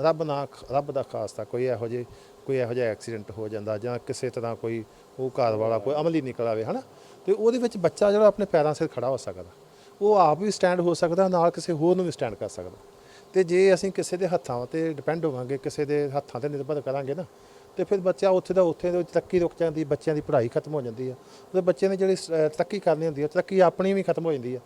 ਰੱਬ ਨਾ, ਰੱਬ ਦਾ ਖਾਸਤਾ ਕੋਈ ਇਹੋ ਜਿਹੇ, ਕੋਈ ਇਹੋ ਜਿਹਾ ਐਕਸੀਡੈਂਟ ਹੋ ਜਾਂਦਾ ਜਾਂ ਕਿਸੇ ਤਰ੍ਹਾਂ ਕੋਈ, ਉਹ ਘਰ ਵਾਲਾ ਕੋਈ ਅਮਲੀ ਨਿਕਲ ਆਵੇ, ਹਨਾ? ਤੇ ਉਹਦੇ ਵਿੱਚ ਬੱਚਾ ਜਿਹੜਾ ਆਪਣੇ ਪੈਰਾਂ ਸਿਰ ਖੜਾ ਹੋ ਸਕਦਾ। ਉਹ ਆਪ ਵੀ ਸਟੈਂਡ ਹੋ ਸਕਦਾ, ਨਾਲ ਕਿਸੇ ਹੋਰ ਨੂੰ ਵੀ ਸਟੈਂਡ ਕਰ ਸਕਦਾ। ਤੇ ਜੇ ਅਸੀਂ ਕਿਸੇ ਦੇ ਹੱਥਾਂ ਤੇ ਡਿਪੈਂਡ ਹੋਵਾਂਗੇ, ਕਿਸੇ ਦੇ ਹੱਥਾਂ ਤੇ ਨਿਰਭਰ ਕਰਾਂਗੇ ਨਾ ਤੇ ਫਿਰ ਬੱਚਾ ਉੱਥੇ ਦਾ ਉੱਥੇ ਦੇ ਤਰੱਕੀ ਰੁਕ ਜਾਂਦੀ ਬੱਚਿਆਂ ਦੀ ਪੜ੍ਹਾਈ ਖਤਮ ਹੋ ਜਾਂਦੀ ਆ। ਉਹਦੇ ਬੱਚੇ ਨੇ ਜਿਹੜੀ ਸ- ਤਰੱਕੀ ਕਰਨੀ ਹੁੰਦੀ ਆ ਤਰੱਕੀ ਆਪਣੀ ਵੀ ਖਤਮ ਹੋ ਜਾਂਦੀ ਆ।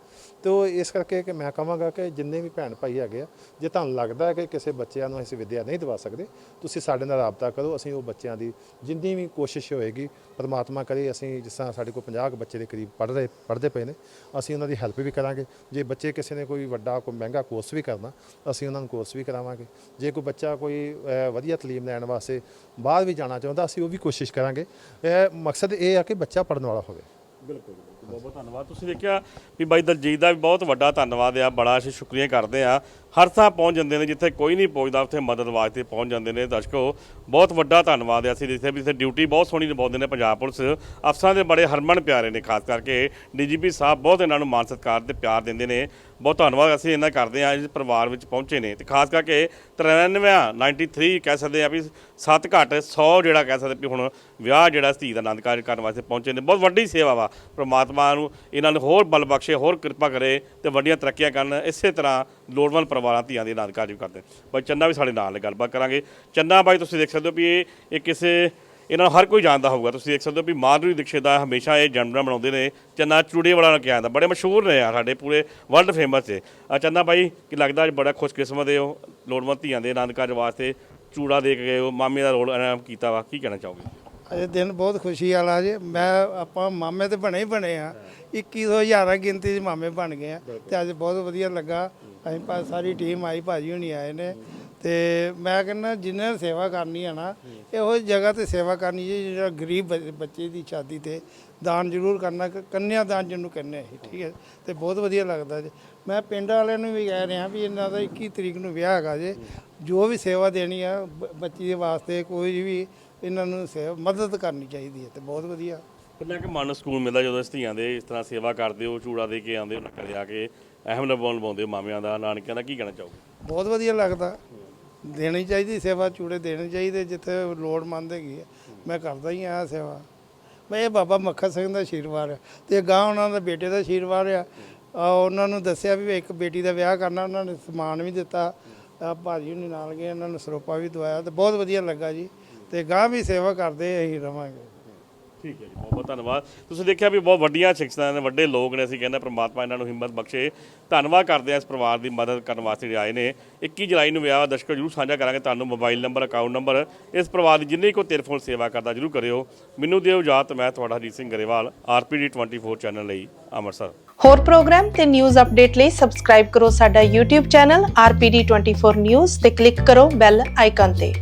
ਤੇ ਉਹ ਇਸ ਕਰਕੇ ਕਿ ਮੈਂ ਕਹਾਂਗਾ ਕਿ ਜਿੰਨੇ ਵੀ ਭੈਣ ਭਾਈ ਹੈਗੇ ਆ ਜੇ ਤੁਹਾਨੂੰ ਲੱਗਦਾ ਹੈ ਕਿ ਕਿਸੇ ਬੱਚਿਆਂ ਨੂੰ ਅਸੀਂ ਵਿੱਦਿਆ ਨਹੀਂ ਦਵਾ ਸਕਦੇ ਤੁਸੀਂ ਸਾਡੇ ਨਾਲ ਰਾਬਤਾ ਕਰੋ ਅਸੀਂ ਉਹ ਬੱਚਿਆਂ ਦੀ ਜਿੰਨੀ ਵੀ ਕੋਸ਼ਿਸ਼ ਹੋਏਗੀ ਪਰਮਾਤਮਾ ਕਰੇ ਅਸੀਂ ਜਿਸ ਤਰ੍ਹਾਂ ਸਾਡੇ ਕੋਲ 50 ਕੁ ਬੱਚੇ ਦੇ ਕਰੀਬ ਪੜ੍ਹ ਰਹੇ ਪੜ੍ਹਦੇ ਪਏ ਨੇ ਅਸੀਂ ਉਹਨਾਂ ਦੀ ਹੈਲਪ ਵੀ ਕਰਾਂਗੇ। ਜੇ ਬੱਚੇ ਕਿਸੇ ਨੇ ਕੋਈ ਵੱਡਾ ਕੋਈ ਮਹਿੰਗਾ ਕੋਰਸ ਵੀ ਕਰਨਾ ਅਸੀਂ ਉਹਨਾਂ ਨੂੰ ਕੋਰਸ ਵੀ ਕਰਾਵਾਂਗੇ। ਜੇ ਕੋਈ ਬੱਚਾ ਕੋਈ ਅਹ, ਵਧੀਆ ਤਾਲੀਮ ਲੈਣ ਵਾਸਤੇ ਬਾਹਰ ਵੀ ਜਾਣਾ ਚਾਹੁੰਦਾ, ਅਸੀਂ ਉਹ ਵੀ ਕੋਸ਼ਿਸ਼ ਕਰਾਂਗੇ। ਇਹ ਮਕਸਦ ਇਹ ਆ ਕਿ ਬੱਚਾ ਪੜਨ ਵਾਲਾ ਹੋਵੇ। ਬਿਲਕੁਲ ਬਹੁਤ ਬਹੁਤ ਧੰਨਵਾਦ। ਤੁਸੀਂ ਦੇਖਿਆ ਵੀ ਬਾਈ ਦਲਜੀਤ ਦਾ ਵੀ ਬਹੁਤ ਵੱਡਾ ਧੰਨਵਾਦ ਆ, ਬੜਾ ਅਸੀਂ ਸ਼ੁਕਰੀਆ ਕਰਦੇ ਆ। ਹਰ ਥਾਂ ਪਹੁੰਚ ਜਾਂਦੇ ਨੇ, ਜਿੱਥੇ ਕੋਈ ਨਹੀਂ ਪਹੁੰਚਦਾ, ਉੱਥੇ ਮਦਦ ਵਾਸਤੇ ਪਹੁੰਚ ਜਾਂਦੇ ਨੇ। ਦਰਸ਼ਕੋ, ਬਹੁਤ ਵੱਡਾ ਧੰਨਵਾਦ ਹੈ। ਅਸੀਂ ਜਿੱਥੇ ਵੀ ਇੱਥੇ ਡਿਊਟੀ ਬਹੁਤ ਸੋਹਣੀ ਨਿਭਾਉਂਦੇ ਨੇ ਪੰਜਾਬ ਪੁਲਿਸ। ਅਫਸਰਾਂ ਦੇ ਬੜੇ ਹਰਮਨ ਪਿਆਰੇ ਨੇ, ਖਾਸ ਕਰਕੇ ਡੀਜੀਪੀ ਸਾਹਿਬ ਬਹੁਤ ਇਹਨਾਂ ਨੂੰ ਮਾਨ ਸਤਿਕਾਰ ਤੇ ਪਿਆਰ ਦਿੰਦੇ ਨੇ। ਬਹੁਤ ਧੰਨਵਾਦ, ਅਸੀਂ ਇਹਨਾਂ ਕਰਦੇ ਆ ਇਸ ਪਰਿਵਾਰ ਵਿੱਚ ਪਹੁੰਚੇ ਨੇ। ਤੇ ਖਾਸ ਕਰਕੇ 93 93 ਕਹਿ ਸਕਦੇ ਆ ਵੀ 7 ਘੱਟ 100 ਜਿਹੜਾ ਕਹਿ ਸਕਦੇ ਵੀ ਹੁਣ ਵਿਆਹ ਜਿਹੜਾ ਧੀ ਦਾ ਆਨੰਦ ਕਾਰਜ ਕਰਨ ਵਾਸਤੇ ਪਹੁੰਚੇ ਨੇ। ਬਹੁਤ ਵੱਡੀ ਸੇਵਾ ਵਾ। ਪ੍ਰਮਾਤਮਾ ਨੂੰ ਇਹਨਾਂ ਨੂੰ ਹੋਰ ਬਲ ਬਖਸ਼ੇ, ਹੋਰ ਕਿਰਪਾ ਕਰੇ ਤੇ ਵੱਡੀਆਂ ਤਰੱਕੀਆਂ ਕਰਨ। ਇਸੇ ਤਰ੍ਹਾਂ ਲੋੜਵੰਦ ਪਰਿਵਾਰਾਂ ਧੀਆਂ ਦੇ ਆਨੰਦ ਕਾਰਜ ਕਰਦੇ। ਬਾਈ ਚੰਨਾ ਵੀ ਸਾਡੇ ਨਾਲ ਗੱਲਬਾਤ ਕਰਾਂਗੇ। ਚੰਨਾ ਬਾਈ, ਤੁਸੀਂ ਦੇਖ ਸਕਦੇ ਹੋ ਵੀ ਇਹ ਇਹ ਕਿਸੇ ਇਹਨਾਂ ਨੂੰ ਹਰ ਕੋਈ ਜਾਣਦਾ ਹੋਊਗਾ। ਤੁਸੀਂ ਦੇਖ ਸਕਦੇ ਹੋ ਵੀ ਮਾਧੁਰੀ ਦੀਕਸ਼ਿਤ ਦਾ ਹਮੇਸ਼ਾ ਇਹ ਜਨਮ ਬਣਾਉਂਦੇ ਨੇ। ਚੰਨਾ ਚੂੜੇ ਵਾਲਾ ਨੂੰ ਕਿਹਾ ਜਾਂਦਾ? ਬੜੇ ਮਸ਼ਹੂਰ ਨੇ ਆ ਸਾਡੇ ਪੂਰੇ ਵਰਲਡ ਫੇਮਸ ਹੈ ਆ ਚੰਨਾ ਬਾਈ, ਕੀ ਲੱਗਦਾ ਅੱਜ ਬੜਾ ਖੁਸ਼ਕਿਸਮਤ ਦੇ ਹੋ ਲੋੜਵੰਦ ਧੀਆਂ ਦੇ ਆਨੰਦ ਕਾਰਜ ਵਾਸਤੇ ਚੂੜਾ ਦੇ ਕੇ ਗਏ ਹੋ ਮਾਮੇ ਦਾ ਰੋਲ ਅਨਾਮ ਕੀਤਾ ਵਾ। ਕੀ ਕਹਿਣਾ ਚਾਹੋਗੇ? ਇਹ ਦਿਨ ਬਹੁਤ ਖੁਸ਼ੀ ਵਾਲਾ ਜੀ। ਮੈਂ ਆਪਾਂ ਮਾਮੇ ਤੇ ਬਣੇ ਹੀ ਬਣੇ ਆ। 2100 ਹਜ਼ਾਰਾਂ ਗਿਣਤੀ ਦੇ ਮਾਮੇ ਬਣ ਗਏ ਆ। ਤੇ ਅੱਜ ਬਹੁਤ ਵਧੀਆ ਲੱਗਾ। ਅਸੀਂ ਪਾ ਸਾਰੀ ਟੀਮ ਆਈ ਭਾਜੀ ਹੁਣੀ ਆਏ ਨੇ। ਤੇ ਮੈਂ ਕਹਿੰਦਾ ਜਿੰਨੇ ਸੇਵਾ ਕਰਨੀ ਆ ਨਾ ਇਹੋ ਜਗ੍ਹਾ ਤੇ ਸੇਵਾ ਕਰਨੀ ਜੀ ਜਿਹੜਾ ਗਰੀਬ ਬੱਚ- ਦੀ ਸ਼ਾਦੀ ਤੇ ਦਾਨ ਜ਼ਰੂਰ ਕਰਨਾ ਕੰਨਿਆ ਦਾਨ ਜਿਹਨੂੰ ਕਹਿੰਦੇ ਆ ਠੀਕ ਹੈ। ਤੇ ਬਹੁਤ ਵਧੀਆ ਲੱਗਦਾ ਜੀ। ਮੈਂ ਪਿੰਡ ਵਾਲਿਆਂ ਨੂੰ ਵੀ ਕਹਿ ਰਿਹਾ ਵੀ ਇਹਨਾਂ ਦਾ 21 ਤਰੀਕ ਨੂੰ ਵਿਆਹ ਹੈਗਾ ਜੇ। ਜੋ ਵੀ ਸੇਵਾ ਦੇਣੀ ਆ ਬੱਚੀ ਦੇ ਵਾਸਤੇ ਕੋਈ ਵੀ ਇਹਨਾਂ ਨੂੰ ਸੇਵਾ ਮਦਦ ਕਰਨੀ ਚਾਹੀਦੀ ਹੈ ਤੇ ਬਹੁਤ ਵਧੀਆ। ਕਿੰਨਾ ਕਿ ਮਨ ਨੂੰ ਸਕੂਨ ਮਿਲਦਾ ਜਦੋਂ ਇਸ ਧੀਆਂ ਦੇ ਇਸ ਤਰ੍ਹਾਂ ਸੇਵਾ ਕਰਦੇ ਹੋ, ਚੂੜਾ ਦੇ ਕੇ ਆਉਂਦੇ ਹੋ ਨੱਕਰੇ ਆ ਕੇ ਅਹਿਮ ਲਵਾਉਣ ਲਵਾਉਂਦੇ ਹੋ ਮਾਮਿਆਂ ਦਾ, ਨਾਨਕਿਆਂ ਦਾ, ਕੀ ਕਹਿਣਾ ਚਾਹੋਗੇ? ਬਹੁਤ ਵਧੀਆ ਲੱਗਦਾ। ਦੇਣੀ ਚਾਹੀਦੀ ਸੇਵਾ, ਚੂੜੇ ਦੇਣੇ ਚਾਹੀਦੇ, ਜਿੱਥੇ ਲੋੜਮੰਦ ਹੈਗੀ ਹੈ ਮੈਂ ਕਰਦਾ ਹੀ ਆ ਸੇਵਾ। ਮੈਂ ਇਹ ਬਾਬਾ ਮੱਖਾ ਸਿੰਘ ਦਾ ਆਸ਼ੀਰਵਾਦ ਆ। ਤੇ ਗਾਂ ਉਹਨਾਂ ਦੇ ਬੇਟੇ ਦਾ ਆਸ਼ੀਰਵਾਦ ਆ। ਉਹਨਾਂ ਨੂੰ ਦੱਸਿਆ ਵੀ ਇੱਕ ਬੇਟੀ ਦਾ ਵਿਆਹ ਕਰਨਾ, ਉਹਨਾਂ ਨੇ ਸਮਾਨ ਵੀ ਦਿੱਤਾ। ਭਾਜੀ ਹੁਣੀ ਨਾਲ ਗਏ, ਉਹਨਾਂ ਨੂੰ ਸਰੋਪਾ ਵੀ ਦਵਾਇਆ ਤੇ ਬਹੁਤ ਵਧੀਆ ਲੱਗਾ ਜੀ। ਤੇ ਗਾਂ ਵੀ ਸੇਵਾ ਕਰਦੇ, ਅਸੀਂ ਰਵਾਂਗੇ। ਠੀਕ ਹੈ ਜੀ, ਬਹੁਤ ਬਹੁਤ ਧੰਨਵਾਦ। ਤੁਸੀਂ ਦੇਖਿਆ ਵੀ ਬਹੁਤ ਵੱਡੀਆਂ ਸ਼ਖਸੀਅਤਾਂ ਨੇ, ਵੱਡੇ ਲੋਕ ਨੇ, ਅਸੀਂ ਕਹਿੰਦੇ ਪ੍ਰਮਾਤਮਾ ਇਹਨਾਂ ਨੂੰ ਹਿੰਮਤ ਬਖਸ਼ੇ। ਧੰਨਵਾਦ ਕਰਦੇ ਆ ਇਸ ਪਰਿਵਾਰ ਦੀ ਮਦਦ ਕਰਨ ਵਾਸਤੇ ਜਿਹੜੇ ਆਏ ਨੇ। 21 ਜੁਲਾਈ ਨੂੰ ਵਿਆਹ ਦਰਸ਼ਕੋ ਜਰੂਰ ਸਾਂਝਾ ਕਰਾਂਗੇ। ਤੁਹਾਨੂੰ ਮੋਬਾਈਲ ਨੰਬਰ, ਅਕਾਊਂਟ ਨੰਬਰ, ਇਸ ਪਰਿਵਾਰ ਦੀ ਜਿੰਨੀ ਕੋ ਤੇਰੇ ਸੇਵਾ ਕਰਦਾ ਜਰੂਰ ਕਰਿਓ। ਮੈਨੂੰ ਦਿਓ ਇਜਾਜ਼ਤ, ਮੈਂ ਤੁਹਾਡਾ ਹਰਜੀਤ ਸਿੰਘ ਗਰੇਵਾਲ, ਆਰਪੀਡੀ 24 ਚੈਨਲ ਲਈ ਅੰਮ੍ਰਿਤਸਰ। ਹੋਰ ਪ੍ਰੋਗਰਾਮ ਤੇ ਨਿਊਜ਼ ਅਪਡੇਟ ਲਈ ਸਬਸਕ੍ਰਾਈਬ ਕਰੋ ਸਾਡਾ YouTube ਚੈਨਲ RPD24 ਨਿਊਜ਼ ਤੇ ਕਲਿੱਕ ਕਰੋ ਬੈਲ ਆਈਕਨ ਤੇ।